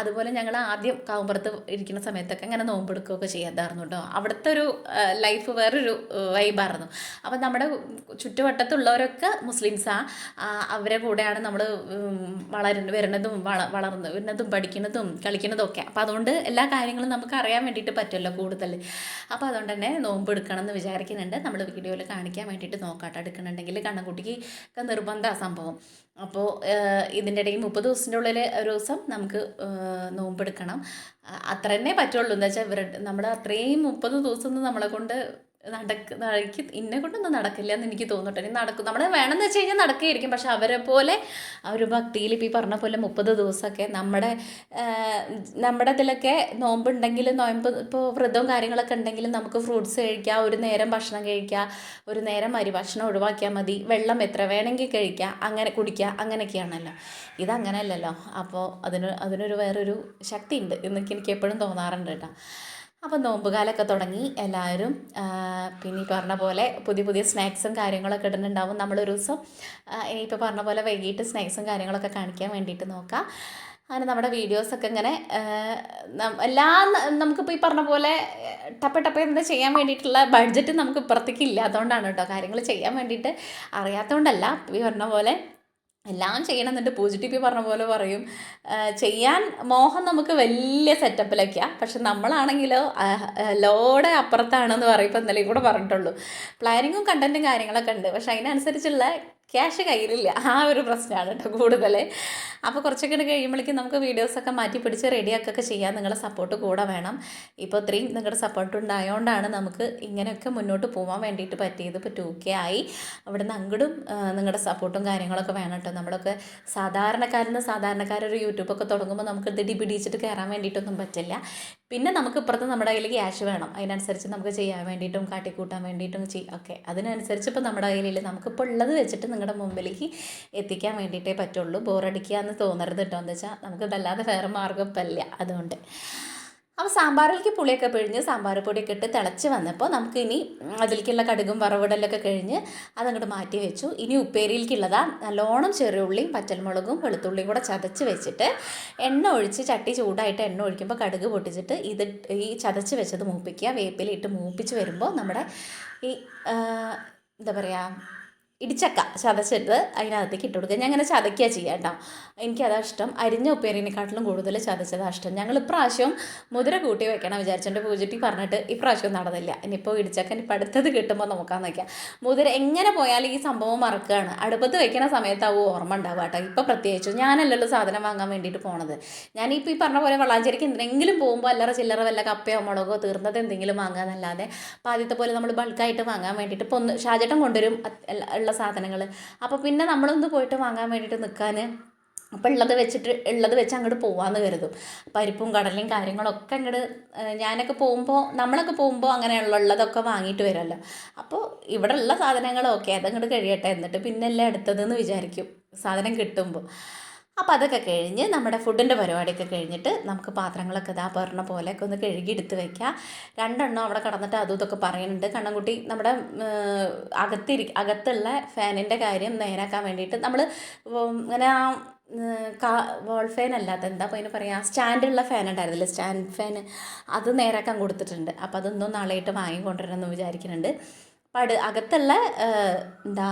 Speaker 1: അതുപോലെ ഞങ്ങൾ ആദ്യം കാവുമ്പുറത്ത് ഇരിക്കുന്ന സമയത്തൊക്കെ അങ്ങനെ നോമ്പെടുക്കുകയൊക്കെ ചെയ്യാതായിരുന്നു കേട്ടോ അവിടുത്തെ ഒരു ലൈഫ് വേറൊരു വൈബായിരുന്നു അപ്പം നമ്മുടെ ചുറ്റുവട്ടത്തുള്ളവരൊക്കെ മുസ്ലിംസാണ് അവരെ കൂടെയാണ് നമ്മൾ വളര വരുന്നതും വള വളർന്ന് വരുന്നതും പഠിക്കുന്നതും കളിക്കുന്നതും ഒക്കെ അപ്പം അതുകൊണ്ട് എല്ലാ കാര്യങ്ങളും നമുക്ക് അറിയാൻ വേണ്ടിയിട്ട് പറ്റുമല്ലോ കൂടുതൽ അപ്പോൾ അതുകൊണ്ട് തന്നെ എടുക്കണം എന്ന് വിചാരിക്കുന്നുണ്ട് നമ്മൾ വീഡിയോയിൽ കാണിക്കാൻ വേണ്ടിയിട്ട് നോക്കാട്ടോ എടുക്കുന്നുണ്ടെങ്കിൽ അല്ലെങ്കിൽ കണ്ണൻകുട്ടിക്ക് നിർബന്ധ സംഭവം അപ്പോൾ ഇതിൻ്റെ ഇടയിൽ മുപ്പത് ദിവസത്തിൻ്റെ ഉള്ളിൽ ഒരു ദിവസം നമുക്ക് നോമ്പെടുക്കണം അത്ര തന്നെ പറ്റുള്ളൂ എന്ന് വെച്ചാൽ ഇവരുടെ നമ്മൾ അത്രയും മുപ്പത് ദിവസം നമ്മളെ കൊണ്ട് നടക്ക് നടക്കി എന്നെ കൊണ്ടൊന്നും നടക്കില്ല എന്ന് എനിക്ക് തോന്നട്ടെ ഇനി നടക്കും നമ്മളെ വേണമെന്ന് വെച്ച് കഴിഞ്ഞാൽ നടക്കുകയായിരിക്കും പക്ഷെ അവരെ പോലെ അവർ ഒരു ഭക്തിയിൽ ഇപ്പോൾ ഈ പറഞ്ഞ പോലെ മുപ്പത് ദിവസമൊക്കെ നമ്മുടെ നമ്മുടെ ഇതിലൊക്കെ നോമ്പുണ്ടെങ്കിൽ നോയമ്പ് ഇപ്പോൾ വ്രതവും കാര്യങ്ങളൊക്കെ ഉണ്ടെങ്കിൽ നമുക്ക് ഫ്രൂട്ട്സ് കഴിക്കാം ഒരു നേരം ഭക്ഷണം കഴിക്കാം ഒരു നേരം അരി ഭക്ഷണം ഒഴിവാക്കിയാൽ മതി വെള്ളം എത്ര വേണമെങ്കിൽ കഴിക്കാം അങ്ങനെ കുടിക്കുക അങ്ങനെയൊക്കെയാണല്ലോ ഇതങ്ങനെയല്ലല്ലോ അപ്പോൾ അതിന് അതിനൊരു വേറൊരു ഉണ്ട് എന്നൊക്കെ എനിക്ക് എപ്പോഴും തോന്നാറുണ്ട് കേട്ടോ അപ്പം നോമ്പുകാലമൊക്കെ തുടങ്ങി എല്ലാവരും പിന്നെ ഈ പറഞ്ഞ പോലെ പുതിയ പുതിയ സ്നാക്സും കാര്യങ്ങളൊക്കെ ഇടുന്നുണ്ടാവും നമ്മളൊരു ദിവസം ഇനിയിപ്പോൾ പറഞ്ഞ പോലെ വൈകിട്ട് സ്നാക്സും കാര്യങ്ങളൊക്കെ കാണിക്കാൻ വേണ്ടിയിട്ട് നോക്കാം അങ്ങനെ നമ്മുടെ വീഡിയോസൊക്കെ ഇങ്ങനെ എല്ലാം നമുക്കിപ്പോൾ ഈ പറഞ്ഞ പോലെ ടപ്പ ടപ്പ എന്താ ചെയ്യാൻ വേണ്ടിയിട്ടുള്ള ബഡ്ജറ്റ് നമുക്ക് ഇപ്പുറത്തേക്ക് ഇല്ലാത്തതുകൊണ്ടാണ് കേട്ടോ കാര്യങ്ങൾ ചെയ്യാൻ വേണ്ടിയിട്ട് അറിയാത്തതുകൊണ്ടല്ല ഈ പറഞ്ഞ പോലെ എല്ലാം ചെയ്യണം എന്നിട്ട് പോസിറ്റീവ് പറഞ്ഞ പോലെ പറയും ചെയ്യാൻ മോഹം നമുക്ക് വലിയ സെറ്റപ്പിലൊക്കെയാണ് പക്ഷെ നമ്മളാണെങ്കിലോ ലോഡ് അപ്പുറത്താണെന്ന് പറയുമ്പോൾ ഇപ്പം കൂടെ പറഞ്ഞിട്ടുള്ളൂ പ്ലാനിങ്ങും കണ്ടൻറ്റും കാര്യങ്ങളൊക്കെ ഉണ്ട് പക്ഷെ അതിനനുസരിച്ചുള്ള ക്യാഷ് കയ്യിലില്ല ആ ഒരു പ്രശ്നമാണ് കേട്ടോ കൂടുതൽ അപ്പോൾ കുറച്ചൊക്കെ കഴിയുമ്പോഴേക്കും നമുക്ക് വീഡിയോസൊക്കെ മാറ്റി പിടിച്ച് റെഡിയാക്കൊക്കെ ചെയ്യാൻ നിങ്ങളുടെ സപ്പോർട്ട് കൂടെ വേണം ഇപ്പോൾ ഇത്രയും നിങ്ങളുടെ സപ്പോർട്ട് ഉണ്ടായതുകൊണ്ടാണ് നമുക്ക് ഇങ്ങനെയൊക്കെ മുന്നോട്ട് പോകാൻ വേണ്ടിയിട്ട് പറ്റിയത് ഇപ്പോൾ ടു കെ ആയി അവിടുന്ന് അങ്ങടും നിങ്ങളുടെ സപ്പോർട്ടും കാര്യങ്ങളൊക്കെ വേണം കേട്ടോ നമ്മളൊക്കെ സാധാരണക്കാരിൽ നിന്ന് സാധാരണക്കാരൊരു യൂട്യൂബൊക്കെ തുടങ്ങുമ്പോൾ നമുക്ക് ഇത് ഡിപിടിച്ചിട്ട് കയറാൻ വേണ്ടിയിട്ടൊന്നും പറ്റില്ല പിന്നെ നമുക്ക് ഇപ്പുറത്ത് നമ്മുടെ കയ്യിൽ ക്യാഷ് വേണം അതിനനുസരിച്ച് നമുക്ക് ചെയ്യാൻ വേണ്ടിയിട്ടും കാട്ടിക്കൂട്ടാൻ വേണ്ടിയിട്ടും ചെയ്യും ഓക്കെ അതിനനുസരിച്ച് ഇപ്പോൾ നമ്മുടെ കയ്യിൽ നമുക്കിപ്പോൾ ഉള്ളത് വെച്ചിട്ട് നിങ്ങളുടെ മുമ്പിലേക്ക് എത്തിക്കാൻ വേണ്ടിയിട്ടേ പറ്റുള്ളൂ ബോറടിക്കുക എന്ന് തോന്നരുത് കേട്ടോ എന്ന് വെച്ചാൽ നമുക്ക് വല്ലാതെ വേറെ മാർഗ്ഗം ഇപ്പം അതുകൊണ്ട് അപ്പോൾ സാമ്പാറിലേക്ക് പുളിയൊക്കെ പിഴിഞ്ഞ് സാമ്പാർ പൊടിയൊക്കെ ഇട്ട് തിളച്ച് വന്നപ്പോൾ നമുക്ക് ഇനി അതിലേക്കുള്ള കടുകും വറവിടലൊക്കെ കഴിഞ്ഞ് അതങ്ങോട്ട് മാറ്റി വെച്ചു ഇനി ഉപ്പേരിയിലേക്കുള്ളതാ നല്ലോണം ചെറിയുള്ളിയും പച്ചമുളകും വെളുത്തുള്ളിയും കൂടെ ചതച്ച് വെച്ചിട്ട് എണ്ണ ഒഴിച്ച് ചട്ടി ചൂടായിട്ട് എണ്ണ ഒഴിക്കുമ്പോൾ കടുക് പൊട്ടിച്ചിട്ട് ഇത് ഈ ചതച്ച് വെച്ചത് മൂപ്പിക്കുക വേപ്പിലിട്ട് മൂപ്പിച്ച് വരുമ്പോൾ നമ്മുടെ ഈ എന്താ പറയുക ഇടിച്ചക്ക ചതച്ചിട്ട് അതിനകത്തേക്ക് ഇട്ട് കൊടുക്കുക ഞാൻ അങ്ങനെ ചതക്കുക ചെയ്യാട്ടോ കേട്ടോ എനിക്കതാ ഇഷ്ടം അരിഞ്ഞ ഉപ്പേരിനെക്കാട്ടിലും കൂടുതൽ ചതച്ചതാ ഇഷ്ടം ഞങ്ങൾ ഇപ്രാവശ്യം മുതിര കൂട്ടി വെക്കണം വിചാരിച്ചെൻ്റെ പൂജറ്റി പറഞ്ഞിട്ട് ഇപ്രാവശ്യം നടന്നില്ല ഇനിയിപ്പോൾ ഇടിച്ചക്ക ഇനി പടുത്തത് കിട്ടുമ്പോൾ നോക്കാൻ നോക്കാം മുതിര എങ്ങനെ പോയാലും ഈ സംഭവം മറക്കുകയാണ് അടുപ്പത്ത് വെക്കുന്ന സമയത്താവും ഓർമ്മ ഉണ്ടാവുക കേട്ടോ ഇപ്പോൾ പ്രത്യേകിച്ചും ഞാനല്ലല്ലോ സാധനം വാങ്ങാൻ വേണ്ടിയിട്ട് പോണത് ഞാനിപ്പോൾ ഈ പറഞ്ഞ പോലെ വളാഞ്ചേരിക്ക് എന്തെങ്കിലും പോകുമ്പോൾ അല്ലറ ചില്ലറ വല്ല കപ്പയോ മുളകോ തീർന്നത് എന്തെങ്കിലും എന്നല്ലാതെ അപ്പോൾ ആദ്യത്തെ പോലെ നമ്മൾ ബൾക്കായിട്ട് വാങ്ങാൻ വേണ്ടിയിട്ട് ഇപ്പോൾ ഒന്ന് ഷാജട്ടം കൊണ്ടുവരും ഉള്ള സാധനങ്ങൾ അപ്പോൾ പിന്നെ നമ്മളൊന്ന് പോയിട്ട് വാങ്ങാൻ വേണ്ടിയിട്ട് നിൽക്കാൻ അപ്പോൾ ഉള്ളത് വെച്ചിട്ട് ഉള്ളത് വെച്ച് അങ്ങോട്ട് പോവാന്ന് കരുതും പരിപ്പും കടലയും കാര്യങ്ങളൊക്കെ അങ്ങോട്ട് ഞാനൊക്കെ പോകുമ്പോൾ നമ്മളൊക്കെ പോകുമ്പോൾ അങ്ങനെയുള്ള ഉള്ളതൊക്കെ വാങ്ങിയിട്ട് വരുമല്ലോ അപ്പോൾ ഇവിടെ ഉള്ള സാധനങ്ങളൊക്കെ അതങ്ങോട്ട് കഴിയട്ടെ എന്നിട്ട് പിന്നെ എല്ലാം അടുത്തതെന്ന് വിചാരിക്കും സാധനം കിട്ടുമ്പോൾ അപ്പം അതൊക്കെ കഴിഞ്ഞ് നമ്മുടെ ഫുഡിൻ്റെ പരിപാടിയൊക്കെ കഴിഞ്ഞിട്ട് നമുക്ക് പാത്രങ്ങളൊക്കെ ഇതാ പറഞ്ഞ പോലെയൊക്കെ ഒന്ന് കഴുകി എടുത്ത് വയ്ക്കുക രണ്ടെണ്ണം അവിടെ കടന്നിട്ട് അതും ഇതൊക്കെ പറയുന്നുണ്ട് കണ്ണൻകുട്ടി നമ്മുടെ അകത്തിരി അകത്തുള്ള ഫാനിൻ്റെ കാര്യം നേരാക്കാൻ വേണ്ടിയിട്ട് നമ്മൾ ഇങ്ങനെ ആ കാ വോൾ ഫാൻ അല്ലാത്ത എന്താ അപ്പോൾ അതിന് പറയുക സ്റ്റാൻഡുള്ള ഫാൻ ഉണ്ടായിരുന്നില്ല സ്റ്റാൻഡ് ഫാൻ അത് നേരാക്കാൻ കൊടുത്തിട്ടുണ്ട് അപ്പോൾ അതൊന്നും നാളെയിട്ട് വാങ്ങിക്കൊണ്ടുവരണം എന്ന് വിചാരിക്കുന്നുണ്ട് അപ്പം അട് അകത്തുള്ള എന്താ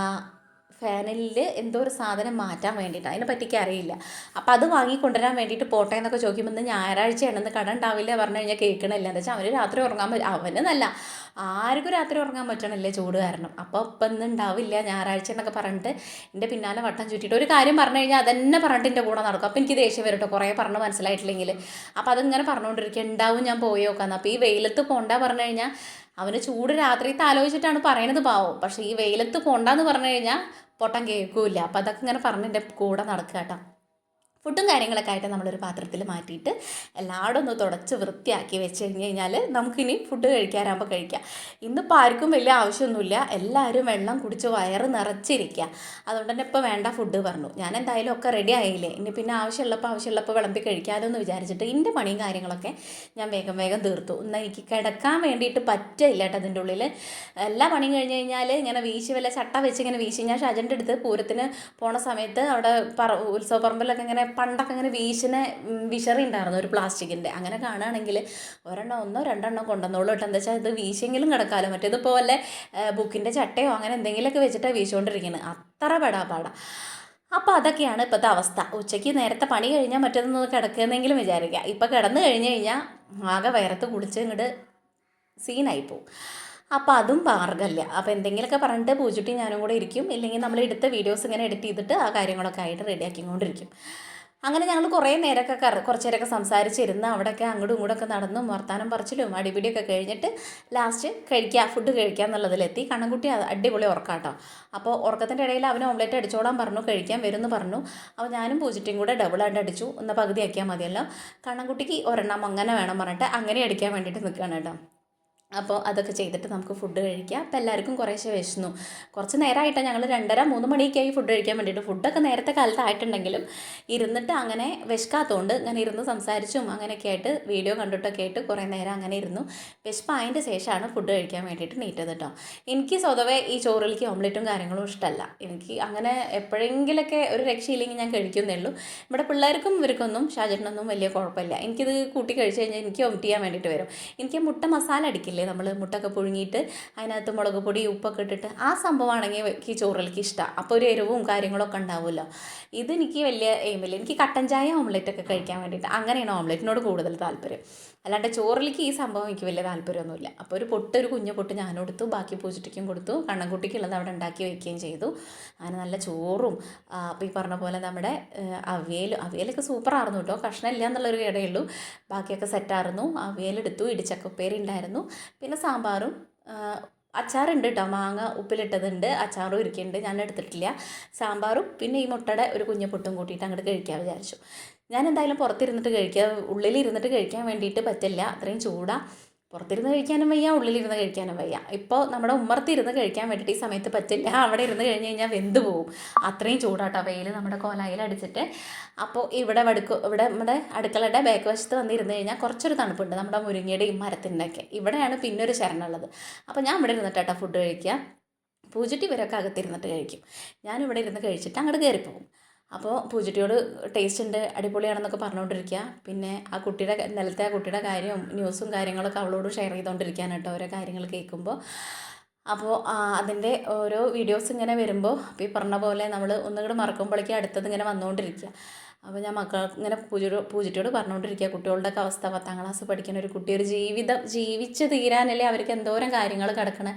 Speaker 1: ഫാനിൽ എന്തോ ഒരു സാധനം മാറ്റാൻ വേണ്ടിയിട്ട് അതിനെ പറ്റിക്ക് അറിയില്ല അപ്പോൾ അത് വാങ്ങിക്കൊണ്ടുവരാൻ വേണ്ടിയിട്ട് പോട്ടെ എന്നൊക്കെ ചോദിക്കുമ്പോൾ ഇന്ന് ഞായറാഴ്ചയാണെന്ന് കട ഉണ്ടാവില്ല പറഞ്ഞു കഴിഞ്ഞാൽ കേൾക്കണില്ല എന്താ വെച്ചാൽ അവർ രാത്രി ഉറങ്ങാൻ പറ്റും അവനെന്നല്ല ആർക്കും രാത്രി ഉറങ്ങാൻ പറ്റണില്ല ചൂട് കാരണം അപ്പോൾ ഇപ്പം ഇന്ന് ഉണ്ടാവില്ല ഞായറാഴ്ച എന്നൊക്കെ പറഞ്ഞിട്ട് എൻ്റെ പിന്നാലെ വട്ടം ചുറ്റിയിട്ട് ഒരു കാര്യം പറഞ്ഞു കഴിഞ്ഞാൽ അതന്നെ പറഞ്ഞിട്ട് എൻ്റെ കൂടെ നടക്കും അപ്പോൾ എനിക്ക് ദേഷ്യം വരും കേട്ടോ കുറേ പറഞ്ഞ് മനസ്സിലായിട്ടില്ലെങ്കിൽ അപ്പോൾ അതിങ്ങനെ പറഞ്ഞുകൊണ്ടിരിക്കുക ഉണ്ടാവും ഞാൻ പോയി നോക്കാം അപ്പോൾ ഈ വെയിലത്ത് പോകണ്ട പറഞ്ഞു കഴിഞ്ഞാൽ അവന് ചൂട് രാത്രിയത്തെ ആലോചിച്ചിട്ടാണ് പറയണത് പാവം പക്ഷേ ഈ വെയിലത്ത് പോണ്ടാന്ന് പറഞ്ഞു കഴിഞ്ഞാൽ പൊട്ടൻ കേൾക്കൂല അപ്പം അതൊക്കെ ഇങ്ങനെ പറഞ്ഞ് എൻ്റെ കൂടെ നടക്കുക കേട്ടോ ഫുഡും കാര്യങ്ങളൊക്കെ ആയിട്ട് നമ്മളൊരു പാത്രത്തിൽ മാറ്റിയിട്ട് എല്ലാവരും ഒന്ന് തുടച്ച് വൃത്തിയാക്കി വെച്ച് കഴിഞ്ഞ് കഴിഞ്ഞാൽ നമുക്കിനി ഫുഡ് കഴിക്കാനാകുമ്പോൾ കഴിക്കാം ഇന്നിപ്പോൾ ആർക്കും വലിയ ആവശ്യമൊന്നുമില്ല എല്ലാവരും വെള്ളം കുടിച്ച് വയറ് നിറച്ചിരിക്കുക അതുകൊണ്ട് തന്നെ ഇപ്പോൾ വേണ്ട ഫുഡ് പറഞ്ഞു ഞാൻ എന്തായാലും ഒക്കെ റെഡി ആയില്ലേ ഇനി പിന്നെ ആവശ്യമുള്ളപ്പോൾ ആവശ്യമുള്ളപ്പോൾ വിളമ്പി കഴിക്കാമല്ലോ എന്ന് വിചാരിച്ചിട്ട് എൻ്റെ പണിയും കാര്യങ്ങളൊക്കെ ഞാൻ വേഗം വേഗം തീർത്തു ഇന്ന് എനിക്ക് കിടക്കാൻ വേണ്ടിയിട്ട് പറ്റില്ല കേട്ടോ അതിൻ്റെ ഉള്ളിൽ എല്ലാ പണിയും കഴിഞ്ഞ് കഴിഞ്ഞാൽ ഇങ്ങനെ വീശി വല്ല ചട്ട വെച്ച് ഇങ്ങനെ വീശി ഞാൻ ഷജൻ്റെ അടുത്ത് പൂരത്തിന് പോണ സമയത്ത് അവിടെ പറ ഉത്സവപ്പറമ്പിലൊക്കെ ഇങ്ങനെ പണ്ടൊക്കെ ഇങ്ങനെ വീശിനെ വിഷറി ഉണ്ടായിരുന്നു ഒരു പ്ലാസ്റ്റിക്കിൻ്റെ അങ്ങനെ കാണുകയാണെങ്കിൽ ഒരെണ്ണം ഒന്നോ രണ്ടെണ്ണോ കൊണ്ടുവന്നോളൂ കേട്ടോ എന്താ വെച്ചാൽ ഇത് വീശെങ്കിലും കിടക്കാമല്ലോ മറ്റേതിപ്പോൾ വല്ല ബുക്കിൻ്റെ ചട്ടയോ അങ്ങനെ എന്തെങ്കിലുമൊക്കെ വെച്ചിട്ടാണ് വീശുകൊണ്ടിരിക്കുന്നത് അത്ര പെടാപ്പാടാ അപ്പോൾ അതൊക്കെയാണ് ഇപ്പോഴത്തെ അവസ്ഥ ഉച്ചയ്ക്ക് നേരത്തെ പണി കഴിഞ്ഞാൽ മറ്റൊന്ന് കിടക്കുന്നെങ്കിലും വിചാരിക്കുക ഇപ്പോൾ കിടന്നു കഴിഞ്ഞ് കഴിഞ്ഞാൽ ആകെ വയറത്ത് കുളിച്ച് ഇങ്ങോട്ട് സീനായി പോകും അപ്പോൾ അതും പാർഗല്ല അപ്പോൾ എന്തെങ്കിലുമൊക്കെ പറഞ്ഞിട്ട് പൂച്ചുട്ടി ഞാനും കൂടെ ഇരിക്കും ഇല്ലെങ്കിൽ നമ്മൾ എടുത്ത വീഡിയോസ് ഇങ്ങനെ എഡിറ്റ് ചെയ്തിട്ട് ആ കാര്യങ്ങളൊക്കെ ആയിട്ട് റെഡിയാക്കിക്കൊണ്ടിരിക്കും അങ്ങനെ ഞങ്ങൾ കുറേ നേരമൊക്കെ കറ കുറച്ച് നേരമൊക്കെ സംസാരിച്ചിരുന്ന് അവിടെയൊക്കെ അങ്ങോട്ടും ഇങ്ങോട്ടൊക്കെ നടന്നും വർത്താനം പറിച്ചിലും അടിപിടിയൊക്കെ കഴിഞ്ഞിട്ട് ലാസ്റ്റ് കഴിക്കുക ഫുഡ് കഴിക്കുക എന്നുള്ളതിലെത്തി കണ്ണൻകുട്ടി അടിപൊളി ഉറക്കാട്ടോ അപ്പോൾ ഉറക്കത്തിൻ്റെ ഇടയിൽ അവന് ഓംലെറ്റ് അടിച്ചോളാൻ പറഞ്ഞു കഴിക്കാൻ വരുമെന്ന് പറഞ്ഞു അപ്പോൾ ഞാനും പൂജിറ്റും കൂടെ ഡബിൾ ആയിട്ട് അടിച്ചു ഒന്ന് ആക്കിയാൽ മതിയല്ലോ കണ്ണൻകുട്ടിക്ക് ഒരെണ്ണം അങ്ങനെ വേണം പറഞ്ഞിട്ട് അങ്ങനെ അടിക്കാൻ വേണ്ടിയിട്ട് നിൽക്കുകയാണ് കേട്ടോ അപ്പോൾ അതൊക്കെ ചെയ്തിട്ട് നമുക്ക് ഫുഡ് കഴിക്കാം അപ്പോൾ എല്ലാവർക്കും കുറേശ്ശെ വിശന്നു കുറച്ച് നേരമായിട്ടാണ് ഞങ്ങൾ രണ്ടര മൂന്ന് ആയി ഫുഡ് കഴിക്കാൻ വേണ്ടിയിട്ട് ഫുഡൊക്കെ നേരത്തെ കാലത്തായിട്ടുണ്ടെങ്കിലും ഇരുന്നിട്ട് അങ്ങനെ വിശക്കാത്തതുകൊണ്ട് ഞാൻ ഇരുന്ന് സംസാരിച്ചും അങ്ങനെയൊക്കെ ആയിട്ട് വീഡിയോ കണ്ടിട്ടൊക്കെ ആയിട്ട് കുറേ നേരം അങ്ങനെ ഇരുന്നു വിശപ്പായതിൻ്റെ ശേഷമാണ് ഫുഡ് കഴിക്കാൻ വേണ്ടിയിട്ട് നീറ്റത് കേട്ടോ എനിക്ക് സ്വതവേ ഈ ചോറിലേക്ക് ഓംലെറ്റും കാര്യങ്ങളും ഇഷ്ടമല്ല എനിക്ക് അങ്ങനെ എപ്പോഴെങ്കിലൊക്കെ ഒരു രക്ഷയില്ലെങ്കിൽ ഞാൻ കഴിക്കുന്നേ ഉള്ളൂ ഇവിടെ പിള്ളേർക്കും ഇവർക്കൊന്നും ഷാജനൊന്നും വലിയ കുഴപ്പമില്ല എനിക്കിത് കൂട്ടി കഴിച്ച് കഴിഞ്ഞാൽ എനിക്ക് ഒമിറ്റ് ചെയ്യാൻ വേണ്ടിയിട്ട് വരും എനിക്ക് മുട്ട മസാല അടിക്കില്ല നമ്മൾ മുട്ടൊക്കെ പുഴുങ്ങിയിട്ട് അതിനകത്ത് മുളക് പൊടി ഉപ്പൊക്കെ ഇട്ടിട്ട് ആ സംഭവമാണെങ്കിൽ എനിക്ക് ചോറിലേക്ക് ഇഷ്ടമാണ് അപ്പോൾ ഒരു എരിവും കാര്യങ്ങളൊക്കെ ഉണ്ടാവുമല്ലോ ഇതെനിക്ക് വലിയ എയിമില്ല എനിക്ക് കട്ടൻ ചായ ഓംലെറ്റൊക്കെ കഴിക്കാൻ വേണ്ടിയിട്ട് അങ്ങനെയാണ് ഓംലെറ്റിനോട് കൂടുതൽ താല്പര്യം അല്ലാണ്ട് ചോറിലേക്ക് ഈ സംഭവം എനിക്ക് വലിയ താല്പര്യമൊന്നുമില്ല അപ്പോൾ ഒരു പൊട്ട് ഒരു കുഞ്ഞു പൊട്ട് ഞാൻ കൊടുത്തു ബാക്കി പൂച്ചിട്ടിക്കും കൊടുത്തു കണ്ണൻകുട്ടിക്കുള്ളത് അവിടെ ഉണ്ടാക്കി വയ്ക്കുകയും ചെയ്തു അങ്ങനെ നല്ല ചോറും അപ്പോൾ ഈ പറഞ്ഞ പോലെ നമ്മുടെ അവിയൽ അവിയലൊക്കെ സൂപ്പറായിരുന്നു കേട്ടോ ഇല്ല എന്നുള്ളൊരു ഇടയുള്ളൂ ബാക്കിയൊക്കെ സെറ്റായിരുന്നു അവിയലെടുത്തു ഇടിച്ചക്കപ്പേരി ഉണ്ടായിരുന്നു പിന്നെ സാമ്പാറും അച്ചാറുണ്ട് കേട്ടോ മാങ്ങ ഉപ്പിലിട്ടതുണ്ട് അച്ചാറും ഇരിക്കുന്നുണ്ട് ഞാൻ എടുത്തിട്ടില്ല സാമ്പാറും പിന്നെ ഈ മുട്ടയുടെ ഒരു കുഞ്ഞു പൊട്ടും കൂട്ടിയിട്ട് അങ്ങോട്ട് കഴിക്കാൻ വിചാരിച്ചു ഞാൻ എന്തായാലും പുറത്തിരുന്നിട്ട് കഴിക്കുക ഉള്ളിലിരുന്നിട്ട് കഴിക്കാൻ വേണ്ടിയിട്ട് പറ്റില്ല അത്രയും ചൂടാ പുറത്തിരുന്ന് കഴിക്കാനും വയ്യ ഉള്ളിലിരുന്ന് കഴിക്കാനും വയ്യ ഇപ്പോൾ നമ്മുടെ ഇരുന്ന് കഴിക്കാൻ വേണ്ടിയിട്ട് ഈ സമയത്ത് പറ്റില്ല അവിടെ ഇരുന്ന് കഴിഞ്ഞ് കഴിഞ്ഞാൽ വെന്ത് പോവും അത്രയും ചൂടാട്ടോ വെയിൽ നമ്മുടെ കോലായിൽ അടിച്ചിട്ട് അപ്പോൾ ഇവിടെ വടുക്ക് ഇവിടെ നമ്മുടെ അടുക്കളയുടെ ബാക്ക് വശത്ത് വന്നിരുന്ന് കഴിഞ്ഞാൽ കുറച്ചൊരു തണുപ്പുണ്ട് നമ്മുടെ മുരിങ്ങയുടെയും മരത്തിൻ്റെയൊക്കെ ഒക്കെ ഇവിടെയാണ് പിന്നൊരു ശരണുള്ളത് അപ്പോൾ ഞാൻ ഇവിടെ ഇരുന്നിട്ടാട്ടോ ഫുഡ് കഴിക്കുക പൂജട്ടി ഇവരൊക്കെ അകത്തിരുന്നിട്ട് കഴിക്കും ഞാനിവിടെ ഇരുന്ന് കഴിച്ചിട്ട് അങ്ങോട്ട് കയറിപ്പോകും അപ്പോൾ പൂജറ്റിയോട് ടേസ്റ്റ് ഉണ്ട് അടിപൊളിയാണെന്നൊക്കെ പറഞ്ഞുകൊണ്ടിരിക്കുക പിന്നെ ആ കുട്ടിയുടെ നിലത്തെ ആ കുട്ടിയുടെ കാര്യം ന്യൂസും കാര്യങ്ങളൊക്കെ അവളോട് ഷെയർ ചെയ്തുകൊണ്ടിരിക്കാൻ കേട്ടോ ഓരോ കാര്യങ്ങൾ കേൾക്കുമ്പോൾ അപ്പോൾ അതിൻ്റെ ഓരോ വീഡിയോസ് ഇങ്ങനെ വരുമ്പോൾ ഈ പറഞ്ഞ പോലെ നമ്മൾ ഒന്നുകൂടെ മറക്കുമ്പോഴേക്കും അടുത്തത് ഇങ്ങനെ വന്നുകൊണ്ടിരിക്കുക അപ്പോൾ ഞാൻ മക്കൾ ഇങ്ങനെ പൂജയോട് പൂജിറ്റോട് പറഞ്ഞുകൊണ്ടിരിക്കുക കുട്ടികളുടെയൊക്കെ അവസ്ഥ പത്താം ക്ലാസ് പഠിക്കുന്ന ഒരു കുട്ടി ഒരു ജീവിതം ജീവിച്ച് തീരാനല്ലേ അവർക്ക് എന്തോരം കാര്യങ്ങൾ കിടക്കണ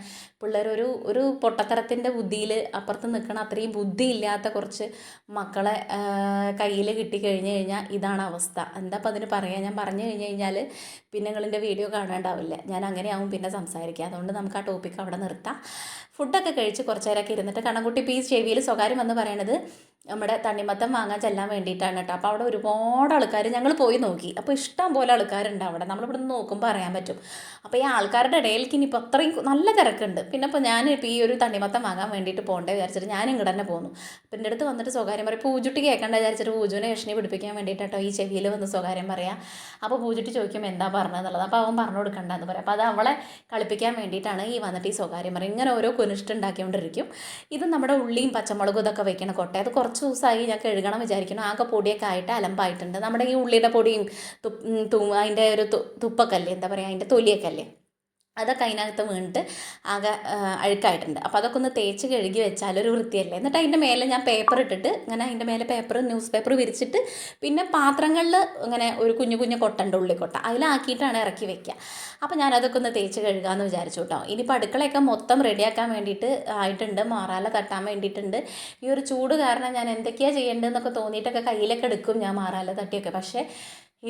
Speaker 1: പിള്ളേർ ഒരു ഒരു പൊട്ടത്തരത്തിൻ്റെ ബുദ്ധിയിൽ അപ്പുറത്ത് നിൽക്കണ അത്രയും ബുദ്ധി ഇല്ലാത്ത കുറച്ച് മക്കളെ കയ്യിൽ കിട്ടിക്കഴിഞ്ഞ് കഴിഞ്ഞാൽ ഇതാണ് അവസ്ഥ എന്താ അപ്പം അതിന് പറയാം ഞാൻ പറഞ്ഞു കഴിഞ്ഞ് കഴിഞ്ഞാൽ പിന്നെ നിങ്ങളിൻ്റെ വീഡിയോ കാണാണ്ടാവില്ല ഞാൻ അങ്ങനെയാവും പിന്നെ സംസാരിക്കുക അതുകൊണ്ട് നമുക്ക് ആ ടോപ്പിക്ക് അവിടെ നിർത്താം ഫുഡൊക്കെ കഴിച്ച് കുറച്ചു നേരമൊക്കെ ഇരുന്നിട്ട് കണ്ണൻകുട്ടി പീസ് ചെവിയിൽ സ്വകാര്യം വന്ന് പറയണത് നമ്മുടെ തണ്ണിമത്തം വാങ്ങാൻ ചെല്ലാൻ വേണ്ടിയിട്ടാണ് കേട്ടോ അപ്പോൾ അവിടെ ഒരുപാട് ആൾക്കാർ ഞങ്ങൾ പോയി നോക്കി അപ്പോൾ ഇഷ്ടം പോലെ ആൾക്കാരുണ്ട് അവിടെ നമ്മളിവിടെ നിന്ന് നോക്കുമ്പോൾ അറിയാൻ പറ്റും അപ്പോൾ ഈ ആൾക്കാരുടെ ഇടയിലേക്ക് ഇനിയിപ്പോൾ അത്രയും നല്ല തിരക്കുണ്ട് പിന്നെ ഇപ്പോൾ ഞാൻ ഇപ്പോൾ ഈ ഒരു തണ്ണിമത്തം വാങ്ങാൻ വേണ്ടിയിട്ട് പോകണ്ടേ വിചാരിച്ചിട്ട് ഞാൻ ഇങ്ങോട്ട് തന്നെ പോകുന്നു അപ്പം എൻ്റെ അടുത്ത് വന്നിട്ട് സ്വകാര്യം പറയും പൂജുട്ടി കേൾക്കണ്ട വിചാരിച്ചിട്ട് പൂജുവിനെ ഭക്ഷണി പിടിപ്പിക്കാൻ വേണ്ടിയിട്ടോ ഈ ചെവിയിൽ വന്ന് സ്വകാര്യം പറയാ അപ്പോൾ പൂജുട്ടി ചോദിക്കുമ്പോൾ എന്താ പറഞ്ഞതെന്നുള്ളത് അപ്പോൾ അവൻ പറഞ്ഞു കൊടുക്കണ്ടെന്ന് പറയാം അപ്പോൾ അത് അവളെ കളിപ്പിക്കാൻ വേണ്ടിയിട്ടാണ് ഈ വന്നിട്ട് ഈ സ്വകാര്യം പറയും ഇങ്ങനെ ഓരോ കുനിഷ്ടുണ്ടാക്കിക്കൊണ്ടിരിക്കും ഇത് നമ്മുടെ ഉള്ളിയും പച്ചമുളകും ഇതൊക്കെ വെക്കണ കൊട്ടേ അത് കുറച്ച് ദിവസമായി ഞാൻ കഴുകണം വിചാരിക്കണം ആകെ പൊടിയൊക്കെ ആയിട്ട് അലമ്പായിട്ടുണ്ട് നമ്മുടെ ഈ ഉള്ളിയുടെ പൊടിയും തു അതിൻ്റെ ഒരു അല്ലേ എന്താ പറയുക അതിൻ്റെ തൊലിയൊക്കെ അല്ലേ അതൊക്കെ അതിനകത്ത് വീണിട്ട് ആകെ അഴുക്കായിട്ടുണ്ട് അപ്പോൾ അതൊക്കെ ഒന്ന് തേച്ച് കഴുകി വെച്ചാൽ ഒരു വൃത്തിയല്ലേ എന്നിട്ട് അതിൻ്റെ മേലെ ഞാൻ പേപ്പർ ഇട്ടിട്ട് ഇങ്ങനെ അതിൻ്റെ മേലെ പേപ്പർ ന്യൂസ് പേപ്പർ വിരിച്ചിട്ട് പിന്നെ പാത്രങ്ങളിൽ ഇങ്ങനെ ഒരു കുഞ്ഞു കുഞ്ഞു കൊട്ടൻ്റെ ഉള്ളിക്കൊട്ട അതിലാക്കിയിട്ടാണ് ഇറക്കി വെക്കുക അപ്പോൾ ഞാൻ അതൊക്കെ ഒന്ന് തേച്ച് കഴുകാമെന്ന് വിചാരിച്ചു കേട്ടോ ഇനിയിപ്പോൾ അടുക്കളയൊക്കെ മൊത്തം റെഡിയാക്കാൻ വേണ്ടിയിട്ട് ആയിട്ടുണ്ട് മാറാല തട്ടാൻ വേണ്ടിയിട്ടുണ്ട് ഈ ഒരു ചൂട് കാരണം ഞാൻ എന്തൊക്കെയാണ് ചെയ്യേണ്ടതെന്നൊക്കെ തോന്നിയിട്ടൊക്കെ കയ്യിലൊക്കെ എടുക്കും ഞാൻ മാറാല തട്ടിയൊക്കെ പക്ഷേ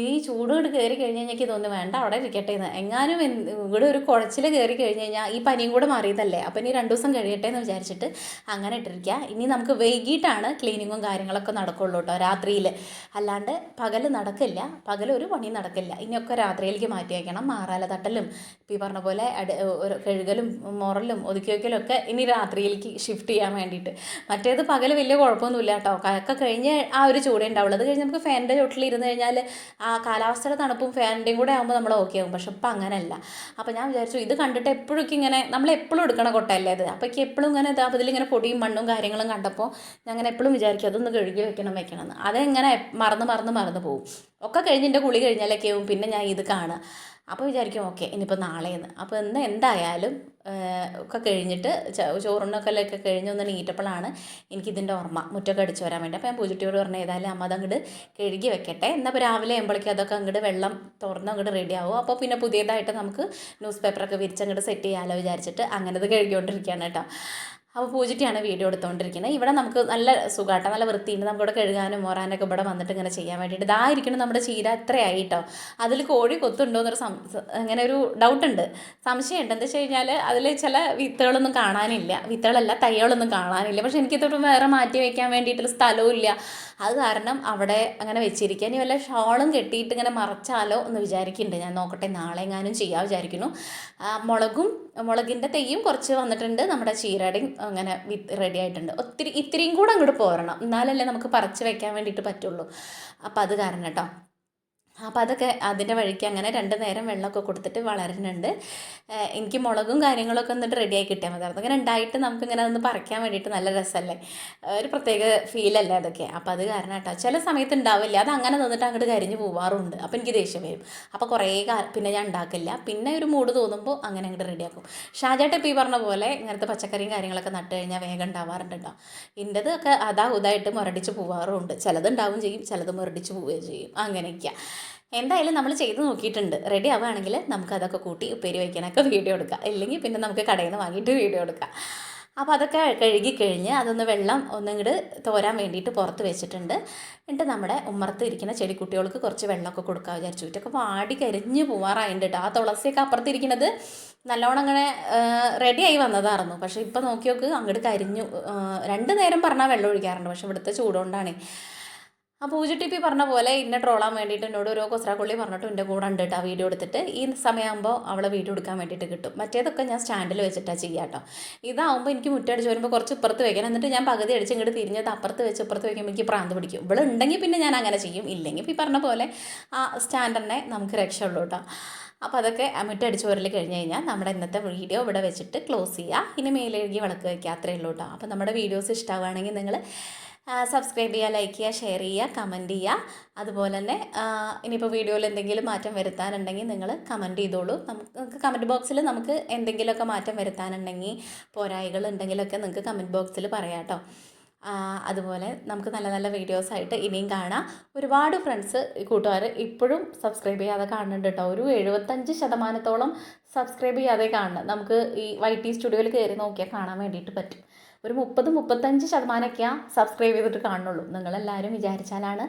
Speaker 1: ഈ ചൂടുകൂട് കയറി കഴിഞ്ഞ് കഴിഞ്ഞാൽ എനിക്ക് തോന്നുന്നു വേണ്ട അവിടെ ഇരിക്കട്ടെ എന്ന് എങ്ങാനും ഇവിടെ ഒരു കുഴച്ചിൽ കയറി കഴിഞ്ഞ് കഴിഞ്ഞാൽ ഈ പനിയും കൂടെ മാറിയതല്ലേ അപ്പം ഇനി രണ്ട് ദിവസം കഴിയട്ടെ എന്ന് വിചാരിച്ചിട്ട് അങ്ങനെ ഇട്ടിരിക്കുക ഇനി നമുക്ക് വൈകിട്ടാണ് ക്ലീനിങ്ങും കാര്യങ്ങളൊക്കെ നടക്കുള്ളൂ കേട്ടോ രാത്രിയിൽ അല്ലാണ്ട് പകൽ നടക്കില്ല പകൽ ഒരു പണി നടക്കില്ല ഇനിയൊക്കെ രാത്രിയിലേക്ക് മാറ്റി വയ്ക്കണം മാറാല തട്ടലും ഇപ്പം ഈ പറഞ്ഞ പോലെ കഴുകലും മുറലും ഒതുക്കി വയ്ക്കലും ഒക്കെ ഇനി രാത്രിയിലേക്ക് ഷിഫ്റ്റ് ചെയ്യാൻ വേണ്ടിയിട്ട് മറ്റേത് പകൽ വലിയ കുഴപ്പമൊന്നുമില്ല കേട്ടോ ഒക്കെ കഴിഞ്ഞ് ആ ഒരു ചൂടേ ഉണ്ടാവുള്ളൂ അത് കഴിഞ്ഞ് നമുക്ക് ഫാനിൻ്റെ ചോട്ടിൽ ഇരുന്ന് കഴിഞ്ഞാൽ ആ കാലാവസ്ഥയുടെ തണുപ്പും ഫാനിൻ്റെയും കൂടെ ആകുമ്പോൾ നമ്മൾ ഓക്കെ ആകും പക്ഷെ ഇപ്പം അങ്ങനെയല്ല അപ്പോൾ ഞാൻ വിചാരിച്ചു ഇത് കണ്ടിട്ട് എപ്പോഴും ഇങ്ങനെ നമ്മൾ എപ്പോഴും എടുക്കണ കൊട്ടയല്ലേ അത് അപ്പോൾ എപ്പോഴും ഇങ്ങനെ ഇതാ ഇങ്ങനെ പൊടിയും മണ്ണും കാര്യങ്ങളും കണ്ടപ്പോൾ ഞാൻ അങ്ങനെ എപ്പോഴും വിചാരിക്കും അതൊന്ന് കഴുകി വെക്കണം വെക്കണം എന്ന് അതെങ്ങനെ മറന്ന് മറന്ന് മറന്ന് പോകും ഒക്കെ കഴിഞ്ഞ് എൻ്റെ കുളി കഴിഞ്ഞാലൊക്കെ ആവും പിന്നെ ഞാൻ ഇത് കാണുക അപ്പോൾ വിചാരിക്കും ഓക്കെ ഇനിയിപ്പോൾ നാളെയെന്ന് അപ്പോൾ ഇന്ന് എന്തായാലും ഒക്കെ കഴിഞ്ഞിട്ട് ചോറുണ്ണൊക്കെ കഴിഞ്ഞ് ഒന്ന് നീറ്റപ്പോഴാണ് എനിക്കിതിൻ്റെ ഓർമ്മ മുറ്റൊക്കെ അടിച്ചു വരാൻ വേണ്ടി അപ്പോൾ ഞാൻ പൂജട്ടിയോട് പറഞ്ഞു ഏതായാലും അമ്മ അതങ്ങോട്ട് കഴുകി വെക്കട്ടെ എന്നാൽ ഇപ്പോൾ രാവിലെ ആകുമ്പോഴേക്കും അതൊക്കെ അങ്ങോട്ട് വെള്ളം തുറന്ന് അങ്ങോട്ട് റെഡിയാവും അപ്പോൾ പിന്നെ പുതിയതായിട്ട് നമുക്ക് ന്യൂസ് പേപ്പറൊക്കെ വിരിച്ച് അങ്ങോട്ട് സെറ്റ് ചെയ്യാമല്ലോ വിചാരിച്ചിട്ട് അങ്ങനത് കഴുകിക്കൊണ്ടിരിക്കുകയാണ് കേട്ടോ അപ്പോൾ പൂജിറ്റിയാണ് വീഡിയോ എടുത്തുകൊണ്ടിരിക്കുന്നത് ഇവിടെ നമുക്ക് നല്ല സുഖമായിട്ട് നല്ല വൃത്തിയുണ്ട് ഇവിടെ കഴുകാനും മോറാനൊക്കെ ഇവിടെ വന്നിട്ട് ഇങ്ങനെ ചെയ്യാൻ വേണ്ടിയിട്ട് ഇതായിരിക്കണം നമ്മുടെ ചീര ഇത്രയായി കേട്ടോ അതിൽ കോഴി കൊത്തുണ്ടോ എന്നൊരു സം അങ്ങനെ ഒരു ഡൗട്ടുണ്ട് സംശയമുണ്ട് എന്താ വെച്ച് കഴിഞ്ഞാൽ അതിൽ ചില വിത്തുകളൊന്നും കാണാനില്ല വിത്തുകളല്ല തൈകളൊന്നും കാണാനില്ല പക്ഷെ എനിക്കിതൊരു വേറെ മാറ്റി വയ്ക്കാൻ വേണ്ടിയിട്ടൊരു സ്ഥലവും ഇല്ല അത് കാരണം അവിടെ അങ്ങനെ വെച്ചിരിക്കാൻ ഇനി വല്ല ഷോളും കെട്ടിയിട്ട് ഇങ്ങനെ മറച്ചാലോ എന്ന് വിചാരിക്കുന്നുണ്ട് ഞാൻ നോക്കട്ടെ നാളെ എങ്ങാനും ചെയ്യാൻ വിചാരിക്കുന്നു മുളകും മുളകിൻ്റെ തെയ്യും കുറച്ച് വന്നിട്ടുണ്ട് നമ്മുടെ ചീരടയും അങ്ങനെ റെഡി ആയിട്ടുണ്ട് ഒത്തിരി ഇത്തിരിയും കൂടെ അങ്ങോട്ട് പോരണം എന്നാലല്ലേ നമുക്ക് പറിച്ച് വെക്കാൻ വേണ്ടിയിട്ട് പറ്റുള്ളൂ അപ്പോൾ അത് കാരണം കേട്ടോ അപ്പോൾ അതൊക്കെ അതിൻ്റെ വഴിക്ക് അങ്ങനെ രണ്ട് നേരം വെള്ളമൊക്കെ കൊടുത്തിട്ട് വളരുന്നുണ്ട് എനിക്ക് മുളകും കാര്യങ്ങളൊക്കെ ഒന്നിട്ട് റെഡിയായി കിട്ടിയാൽ മതി അതൊക്കെ ഉണ്ടായിട്ട് നമുക്കിങ്ങനെ അതൊന്ന് പറിക്കാൻ വേണ്ടിയിട്ട് നല്ല രസമല്ലേ ഒരു പ്രത്യേക ഫീലല്ലേ അതൊക്കെ അപ്പോൾ അത് കാരണം കേട്ടോ ചില സമയത്ത് ഉണ്ടാവില്ല അത് അങ്ങനെ നിന്നിട്ട് അങ്ങോട്ട് കരിഞ്ഞ് പോവാറുണ്ട് അപ്പോൾ എനിക്ക് ദേഷ്യം വരും അപ്പോൾ കുറേ പിന്നെ ഞാൻ ഉണ്ടാക്കില്ല പിന്നെ ഒരു മൂഡ് തോന്നുമ്പോൾ അങ്ങനെ അങ്ങോട്ട് റെഡിയാക്കും ഷാജാട്ട് ഇപ്പോൾ ഈ പറഞ്ഞ പോലെ ഇങ്ങനത്തെ പച്ചക്കറിയും കാര്യങ്ങളൊക്കെ നട്ട് കഴിഞ്ഞാൽ വേഗം ഉണ്ടാവാറുണ്ട് കേട്ടോ ഒക്കെ അതാ ഉതായിട്ട് മുരടിച്ച് പോവാറുണ്ട് ചിലത് ഉണ്ടാവും ചെയ്യും ചിലത് മുരടിച്ച് പോവുകയും ചെയ്യും അങ്ങനെയൊക്കെയാണ് എന്തായാലും നമ്മൾ ചെയ്ത് നോക്കിയിട്ടുണ്ട് റെഡി ആവുകയാണെങ്കിൽ നമുക്ക് അതൊക്കെ കൂട്ടി ഉപ്പേരി വയ്ക്കാനൊക്കെ വീഡിയോ എടുക്കാം ഇല്ലെങ്കിൽ പിന്നെ നമുക്ക് കടയിൽ നിന്ന് വാങ്ങിയിട്ട് വീഡിയോ എടുക്കാം അപ്പോൾ അതൊക്കെ കഴുകി കഴിഞ്ഞ് അതൊന്ന് വെള്ളം ഒന്നിങ്ങോട്ട് തോരാൻ വേണ്ടിയിട്ട് പുറത്ത് വെച്ചിട്ടുണ്ട് എന്നിട്ട് നമ്മുടെ ഉമ്മറത്ത് ഇരിക്കുന്ന ചെടിക്കുട്ടികൾക്ക് കുറച്ച് വെള്ളമൊക്കെ കൊടുക്കാൻ വിചാരിച്ചു ഇതൊക്കെ വാടി കരിഞ്ഞ് പോവാറായിട്ട് കേട്ടോ ആ തുളസിയൊക്കെ അപ്പുറത്തിരിക്കുന്നത് നല്ലോണം അങ്ങനെ റെഡിയായി വന്നതായിരുന്നു പക്ഷേ ഇപ്പോൾ നോക്കി നോക്ക് അങ്ങോട്ട് കരിഞ്ഞു രണ്ട് നേരം പറഞ്ഞാൽ വെള്ളം ഒഴിക്കാറുണ്ട് പക്ഷേ ഇവിടുത്തെ ചൂടുകൊണ്ടാണ് ആ പൂജ ടി പി പറഞ്ഞ പോലെ എന്നെ ട്രോളാൻ വേണ്ടിയിട്ട് എന്നോട് ഓരോ കൊസ്രാക്കുള്ളി പറഞ്ഞിട്ട് എൻ്റെ കൂടെ ഉണ്ട് കേട്ടോ വീഡിയോ എടുത്തിട്ട് ഈ സമയമാകുമ്പോൾ അവളെ വീഡിയോ എടുക്കാൻ വേണ്ടിയിട്ട് കിട്ടും മറ്റേതൊക്കെ ഞാൻ സ്റ്റാൻഡിൽ വെച്ചിട്ടാണ് ചെയ്യുക കേട്ടോ ഇതാവുമ്പോൾ എനിക്ക് മുറ്റടിച്ച് വരുമ്പോൾ കുറച്ച് ഇപ്പുറത്ത് വയ്ക്കണം എന്നിട്ട് ഞാൻ പകുതി അടിച്ച് ഇങ്ങോട്ട് തിരിഞ്ഞത് അപ്പുറത്ത് വെച്ച് ഇപ്പുറത്ത് വയ്ക്കുമ്പോൾ എനിക്ക് പ്രാന്ത് പിടിക്കും ഇവിടെ ഉണ്ടെങ്കിൽ പിന്നെ ഞാൻ അങ്ങനെ ചെയ്യും ഇല്ലെങ്കിൽ ഈ പറഞ്ഞ പോലെ ആ സ്റ്റാൻഡറിനെ നമുക്ക് രക്ഷയുള്ളൂ കേട്ടോ അപ്പോൾ അതൊക്കെ മുറ്റടിച്ച് വരൽ കഴിഞ്ഞ് കഴിഞ്ഞാൽ നമ്മുടെ ഇന്നത്തെ വീഡിയോ ഇവിടെ വെച്ചിട്ട് ക്ലോസ് ചെയ്യുക ഇനി മേലെഴുകി വിളക്ക് വയ്ക്കുക ഉള്ളൂ കേട്ടോ അപ്പോൾ നമ്മുടെ വീഡിയോസ് ഇഷ്ടമാവുകയാണെങ്കിൽ നിങ്ങൾ സബ്സ്ക്രൈബ് ചെയ്യുക ലൈക്ക് ചെയ്യുക ഷെയർ ചെയ്യുക കമൻറ്റ് ചെയ്യുക അതുപോലെ തന്നെ ഇനിയിപ്പോൾ വീഡിയോയിൽ എന്തെങ്കിലും മാറ്റം വരുത്താനുണ്ടെങ്കിൽ നിങ്ങൾ കമൻറ്റ് ചെയ്തോളൂ നമുക്ക് കമൻറ്റ് ബോക്സിൽ നമുക്ക് എന്തെങ്കിലുമൊക്കെ മാറ്റം വരുത്താനുണ്ടെങ്കിൽ പോരായകൾ ഉണ്ടെങ്കിലൊക്കെ നിങ്ങൾക്ക് കമൻറ്റ് ബോക്സിൽ പറയാം കേട്ടോ അതുപോലെ നമുക്ക് നല്ല നല്ല വീഡിയോസായിട്ട് ഇനിയും കാണാം ഒരുപാട് ഫ്രണ്ട്സ് കൂട്ടുകാർ ഇപ്പോഴും സബ്സ്ക്രൈബ് ചെയ്യാതെ കാണുന്നുണ്ട് കേട്ടോ ഒരു എഴുപത്തഞ്ച് ശതമാനത്തോളം സബ്സ്ക്രൈബ് ചെയ്യാതെ കാണണം നമുക്ക് ഈ വൈ ടി സ്റ്റുഡിയോയിൽ കയറി നോക്കിയാൽ കാണാൻ വേണ്ടിയിട്ട് പറ്റും ഒരു മുപ്പത് മുപ്പത്തഞ്ച് ശതമാനമൊക്കെയാണ് സബ്സ്ക്രൈബ് ചെയ്തിട്ട് കാണുള്ളൂ നിങ്ങളെല്ലാവരും വിചാരിച്ചാലാണ്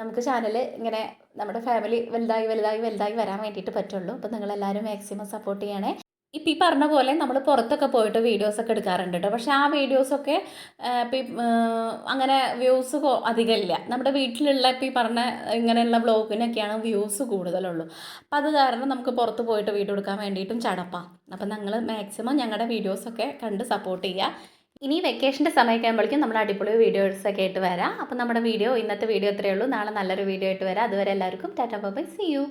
Speaker 1: നമുക്ക് ചാനൽ ഇങ്ങനെ നമ്മുടെ ഫാമിലി വലുതായി വലുതായി വലുതായി വരാൻ വേണ്ടിയിട്ട് പറ്റുള്ളൂ അപ്പോൾ നിങ്ങളെല്ലാവരും മാക്സിമം സപ്പോർട്ട് ചെയ്യണേ ഇപ്പം ഈ പറഞ്ഞ പോലെ നമ്മൾ പുറത്തൊക്കെ പോയിട്ട് വീഡിയോസൊക്കെ എടുക്കാറുണ്ട് കേട്ടോ പക്ഷേ ആ വീഡിയോസൊക്കെ ഇപ്പം അങ്ങനെ വ്യൂസ് അധികമില്ല നമ്മുടെ വീട്ടിലുള്ള ഇപ്പം ഈ പറഞ്ഞ ഇങ്ങനെയുള്ള ബ്ലോഗിനൊക്കെയാണ് വ്യൂസ് കൂടുതലുള്ളൂ അപ്പം അത് കാരണം നമുക്ക് പുറത്ത് പോയിട്ട് വീഡിയോ എടുക്കാൻ വേണ്ടിയിട്ടും ചടപ്പാണ് അപ്പം നിങ്ങൾ മാക്സിമം ഞങ്ങളുടെ വീഡിയോസൊക്കെ കണ്ട് സപ്പോർട്ട് ചെയ്യുക ഇനി വെക്കേഷൻ്റെ സമയമൊക്കെ ആകുമ്പോഴേക്കും നമ്മൾ അടിപൊളി വീഡിയോസൊക്കെ ആയിട്ട് വരാം അപ്പോൾ നമ്മുടെ വീഡിയോ ഇന്നത്തെ വീഡിയോ ഇത്രയേ ഉള്ളൂ നാളെ നല്ലൊരു വീഡിയോ ആയിട്ട് വരാം അതുവരെ എല്ലാവർക്കും ടാറ്റാ ബൈ സി യു